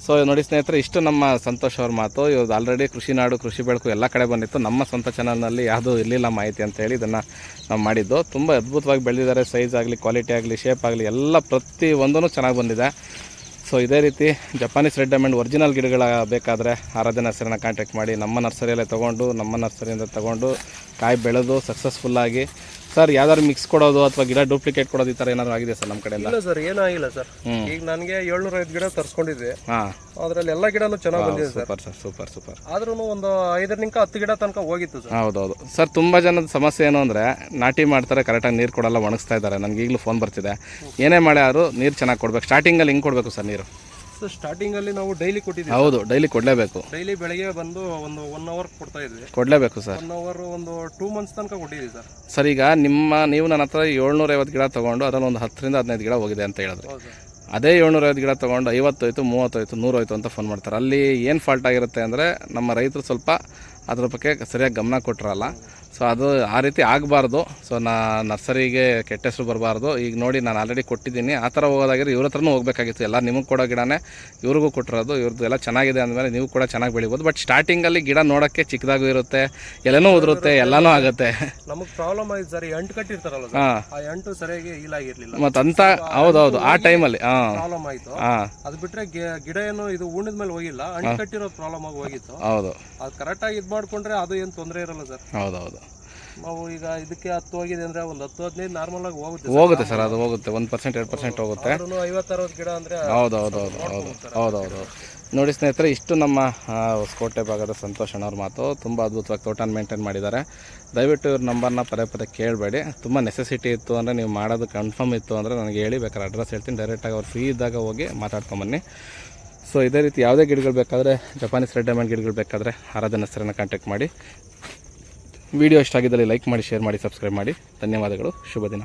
ಸೊ ನೋಡಿ ಸ್ನೇಹಿತರೆ ಇಷ್ಟು ನಮ್ಮ ಸಂತೋಷ್ ಅವ್ರ ಮಾತು. ಇವ್ರದ್ದು ಆಲ್ರೆಡಿ ಕೃಷಿ ನಾಡು ಕೃಷಿ ಬೆಳಕು ಎಲ್ಲ ಕಡೆ ಬಂದಿತ್ತು. ನಮ್ಮ ಸ್ವಂತ ಚಾನಲ್ನಲ್ಲಿ ಯಾವುದೂ ಇರಲಿಲ್ಲ ಮಾಹಿತಿ ಅಂತ ಹೇಳಿ ಇದನ್ನು ನಾವು ಮಾಡಿದ್ದು. ತುಂಬ ಅದ್ಭುತವಾಗಿ ಬೆಳೆದಿದ್ದಾರೆ. ಸೈಜ್ ಆಗಲಿ ಕ್ವಾಲಿಟಿ ಆಗಲಿ ಶೇಪ್ ಆಗಲಿ ಎಲ್ಲ ಪ್ರತಿ ಒಂದೂ ಚೆನ್ನಾಗಿ ಬಂದಿದೆ. ಸೊ ಇದೇ ರೀತಿ ಜಪಾನೀಸ್ ರೆಡ್ ಡೈಮಂಡ್ ಒರಿಜಿನಲ್ ಗಿಡಗಳ ಬೇಕಾದರೆ ಆರಾಧ್ಯ ನರ್ಸರಿನ ಕಾಂಟ್ಯಾಕ್ಟ್ ಮಾಡಿ ನಮ್ಮ ನರ್ಸರಿಯಲ್ಲೇ ತೊಗೊಂಡು, ನಮ್ಮ ನರ್ಸರಿಯಿಂದ ತೊಗೊಂಡು ಕಾಯಿ ಬೆಳೆದು ಸಕ್ಸಸ್ಫುಲ್ಲಾಗಿ ಸರ್ ಯಾವ್ದಾದ್ರು ಮಿಕ್ಸ್ ಕೊಡೋದು ಅಥವಾ ಗಿಡ ಡೂಪ್ಲಿಕೇಟ್ ಕೊಡೋದು ಈ ಥರ ಏನಾದ್ರು ಆಗಿದೆ ಸರ್ ನಮ್ಮ ಕಡೆ ಇಲ್ಲ ಸರ್ ಏನಾಗಿಲ್ಲ ಸರ್. ಈಗ ನನಗೆ ಏಳ್ನೂರ ಐದು ಗಿಡ ತರ್ಸ್ಕೊಂಡಿದ್ವಿ. ಹಾಂ. ಅದ್ರಲ್ಲಿ ಎಲ್ಲ ಗಿಡನೂ ಚೆನ್ನಾಗಿ ಬಂದಿದೆ sir. Super sir super super. ಆದ್ರೂ ಒಂದು ಐದರಿಂದ ಹತ್ತು ಗಿಡ ತನಕ ಹೋಗಿತ್ತು ಸರ್. ಹೌದೌದು. ಸರ್ ತುಂಬ ಜನದ ಸಮಸ್ಯೆ ಏನು ಅಂದರೆ ನಾಟಿ ಮಾಡ್ತಾರೆ ಕರೆಕ್ಟಾಗಿ ನೀರು ಕೊಡಲ್ಲ ಒಣಗಿಸ್ತಾ ಇದ್ದಾರೆ. ನನಗೆ ಈಗಲೂ ಫೋನ್ ಬರ್ತಿದೆ. ಏನೇ ಮಾಡ್ಯಾರು ನೀರು ಚೆನ್ನಾಗಿ ಕೊಡ್ಬೇಕು. ಸ್ಟಾರ್ಟಿಂಗಲ್ಲಿ ಹಿಂಗೆ ಕೊಡಬೇಕು ಸರ್ ನೀರು? ಸೊ ಸ್ಟಾರ್ಟಿಂಗ್ ಅಲ್ಲಿ ನಾವು ಡೈಲಿ ಕೊಟ್ಟಿದ್ದೀವಿ ಹೌದು ಡೈಲಿ ಕೊಡಲೇಬೇಕು. ಡೈಲಿ ಬೆಳಗ್ಗೆ ಬಂದು ಒಂದು ಒನ್ ಅವರ್ ಕೊಡ್ತಾ ಇದ್ವಿ. ಕೊಡಲೇಬೇಕು ಸರ್. ಒನ್ ಅವರ್ ಒಂದು ಟೂ ಮಂತ್ಸ್ ತನಕ ಕೊಟ್ಟಿದ್ದೀವಿ ಸರ್. ಸರ್ ಈಗ ನಿಮ್ಮ ನೀವು ನನ್ನ ಹತ್ರ ಏಳ್ನೂರೈವತ್ತು ಗಿಡ ತೊಗೊಂಡು ಅದರಲ್ಲಿ ಒಂದು ಹತ್ತರಿಂದ ಹದಿನೈದು ಗಿಡ ಹೋಗಿದೆ ಅಂತ ಹೇಳಿದ್ರೆ. ಹೌದು ಏಳ್ನೂರ ಅದೇ ಏಳ್ನೂರೈವತ್ತು ಗಿಡ ತೊಗೊಂಡು ಐವತ್ತೋಯ್ತು ಮೂವತ್ತೋಯ್ತು ನೂರೋಯ್ತು ಅಂತ ಫೋನ್ ಮಾಡ್ತಾರೆ. ಅಲ್ಲಿ ಏನು ಫಾಲ್ಟ್ ಆಗಿರುತ್ತೆ ಅಂದರೆ ನಮ್ಮ ರೈತರು ಸ್ವಲ್ಪ ಅದ್ರ ಬಗ್ಗೆ ಸರಿಯಾಗಿ ಗಮನ ಕೊಟ್ಟಿರಲ್ಲ. ಸೊ ಅದು ಆ ರೀತಿ ಆಗಬಾರ್ದು. ಸೊ ನಾ ನರ್ಸರಿಗೆ ಕೆಟ್ಟ ಹೆಸರು ಬರಬಾರ್ದು. ಈಗ ನೋಡಿ ನಾನು ಆಲ್ರೆಡಿ ಕೊಟ್ಟಿದ್ದೀನಿ. ಆ ಥರ ಹೋಗೋದಾಗಿದ್ರೆ ಇವ್ರ ಹತ್ರನೂ ಹೋಗಬೇಕಾಗಿತ್ತು. ಎಲ್ಲ ನಿಮಗೆ ಕೊಡೋ ಗಿಡನೇ ಇವ್ರಿಗೂ ಕೊಟ್ಟಿರೋದು. ಇವ್ರದ್ದು ಎಲ್ಲ ಚೆನ್ನಾಗಿದೆ ಅಂದಮೇಲೆ ನೀವು ಕೂಡ ಚೆನ್ನಾಗಿ ಬೆಳಿಬೋದು. ಬಟ್ ಸ್ಟಾರ್ಟಿಂಗಲ್ಲಿ ಗಿಡ ನೋಡೋಕ್ಕೆ ಚಿಕ್ಕದಾಗೂ ಇರುತ್ತೆ ಎಲೆನೂ ಉದುರುತ್ತೆ ಎಲ್ಲನೂ ಆಗುತ್ತೆ. ನಮಗೆ ಪ್ರಾಬ್ಲಮ್ ಆಯ್ತು ಸರ್. ಎಂಟು ಕಟ್ಟಿರ್ತಾರಲ್ಲ ಹಾಂ. ಆ ಎಂಟು ಸರಿಯಾಗಿ ಹೀಲ್ ಆಗಿರಲಿಲ್ಲ. ಮತ್ತು ಅಂತ ಹೌದೌದು. ಆ ಟೈಮಲ್ಲಿ ಹಾಂ. ಪ್ರಾಬ್ಲಮ್ ಆಯಿತು. ಹಾಂ. ಅದು ಬಿಟ್ಟರೆ ಗಿಡ ಏನು ಇದು ಉಣಿದ ಮೇಲೆ ಹೋಗಿಲ್ಲ. ಅಂಟು ಕಟ್ಟಿರೋ ಪ್ರಾಬ್ಲಮ್ ಆಗಿ ಹೋಗಿತ್ತು. ಹೌದು. ಅದು ಕರೆಕ್ಟಾಗಿ ಇದು ಮಾಡಿಕೊಂಡ್ರೆ ಅದು ಏನು ತೊಂದರೆ ಇರಲ್ಲ ಸರ್. ಹೌದೌದು. ನಾವು ಈಗ ಇದಕ್ಕೆ ಹತ್ತು ಹೋಗಿದೆ ಅಂದ್ರೆ ಒಂದು ಹತ್ತು ಹದಿನೈದು ನಾರ್ಮಲ್ ಆಗಿ ಹೋಗುತ್ತೆ ಹೋಗುತ್ತೆ ಸರ್ ಅದು ಹೋಗುತ್ತೆ. ಒಂದು ಪರ್ಸೆಂಟ್ ಎರಡು ಪರ್ಸೆಂಟ್ ಹೋಗುತ್ತೆ. ಆದ್ರೂ ಐವತ್ತು ಅರವತ್ತು ಗಿಡ ಅಂದ್ರೆ ಹೌದು ಹೌದು ಹೌದು ಹೌದು ಹೌದು ಹೌದು ನೋಡಿ ಸ್ನೇಹಿತರೆ ಇಷ್ಟು ನಮ್ಮ ಹೊಸಕೋಟೆ ಭಾಗದ ಸಂತೋಷ್ ಅಣ್ಣವ್ರ ಮಾತು. ತುಂಬ ಅದ್ಭುತವಾಗಿ ತೋಟನ ಮೇಂಟೈನ್ ಮಾಡಿದ್ದಾರೆ. ದಯವಿಟ್ಟು ಇವ್ರ ನಂಬರ್ನ ಪದೇ ಪದೇ ಕೇಳಬೇಡಿ. ತುಂಬ ನೆಸೆಸಿಟಿ ಇತ್ತು ಅಂದರೆ ನೀವು ಮಾಡೋದು ಕನ್ಫರ್ಮ್ ಇತ್ತು ಅಂದರೆ ನನಗೆ ಹೇಳಿ ಬೇಕಾದ್ರೆ ಅಡ್ರೆಸ್ ಹೇಳ್ತೀನಿ. ಡೈರೆಕ್ಟಾಗಿ ಅವ್ರು ಫ್ರೀ ಇದ್ದಾಗ ಹೋಗಿ ಮಾತಾಡ್ಕೊಂಬನ್ನಿ ಸೊ ಇದೇ ರೀತಿ ಯಾವುದೇ ಗಿಡಗಳು ಬೇಕಾದರೆ ಜಪಾನೀಸ್ ರೆಡ್ ಡೈಮಂಡ್ ಗಿಡಗಳು ಬೇಕಾದರೆ ಆರಾಧನ ಹೆಸರನ್ನು ಕಾಂಟ್ಯಾಕ್ಟ್ ಮಾಡಿ. ವಿಡಿಯೋ ಇಷ್ಟ ಆಗಿದ್ದಲ್ಲಿ ಲೈಕ್ ಮಾಡಿ ಶೇರ್ ಮಾಡಿ ಸಬ್ಸ್ಕ್ರೈಬ್ ಮಾಡಿ. ಧನ್ಯವಾದಗಳು. ಶುಭ ದಿನ.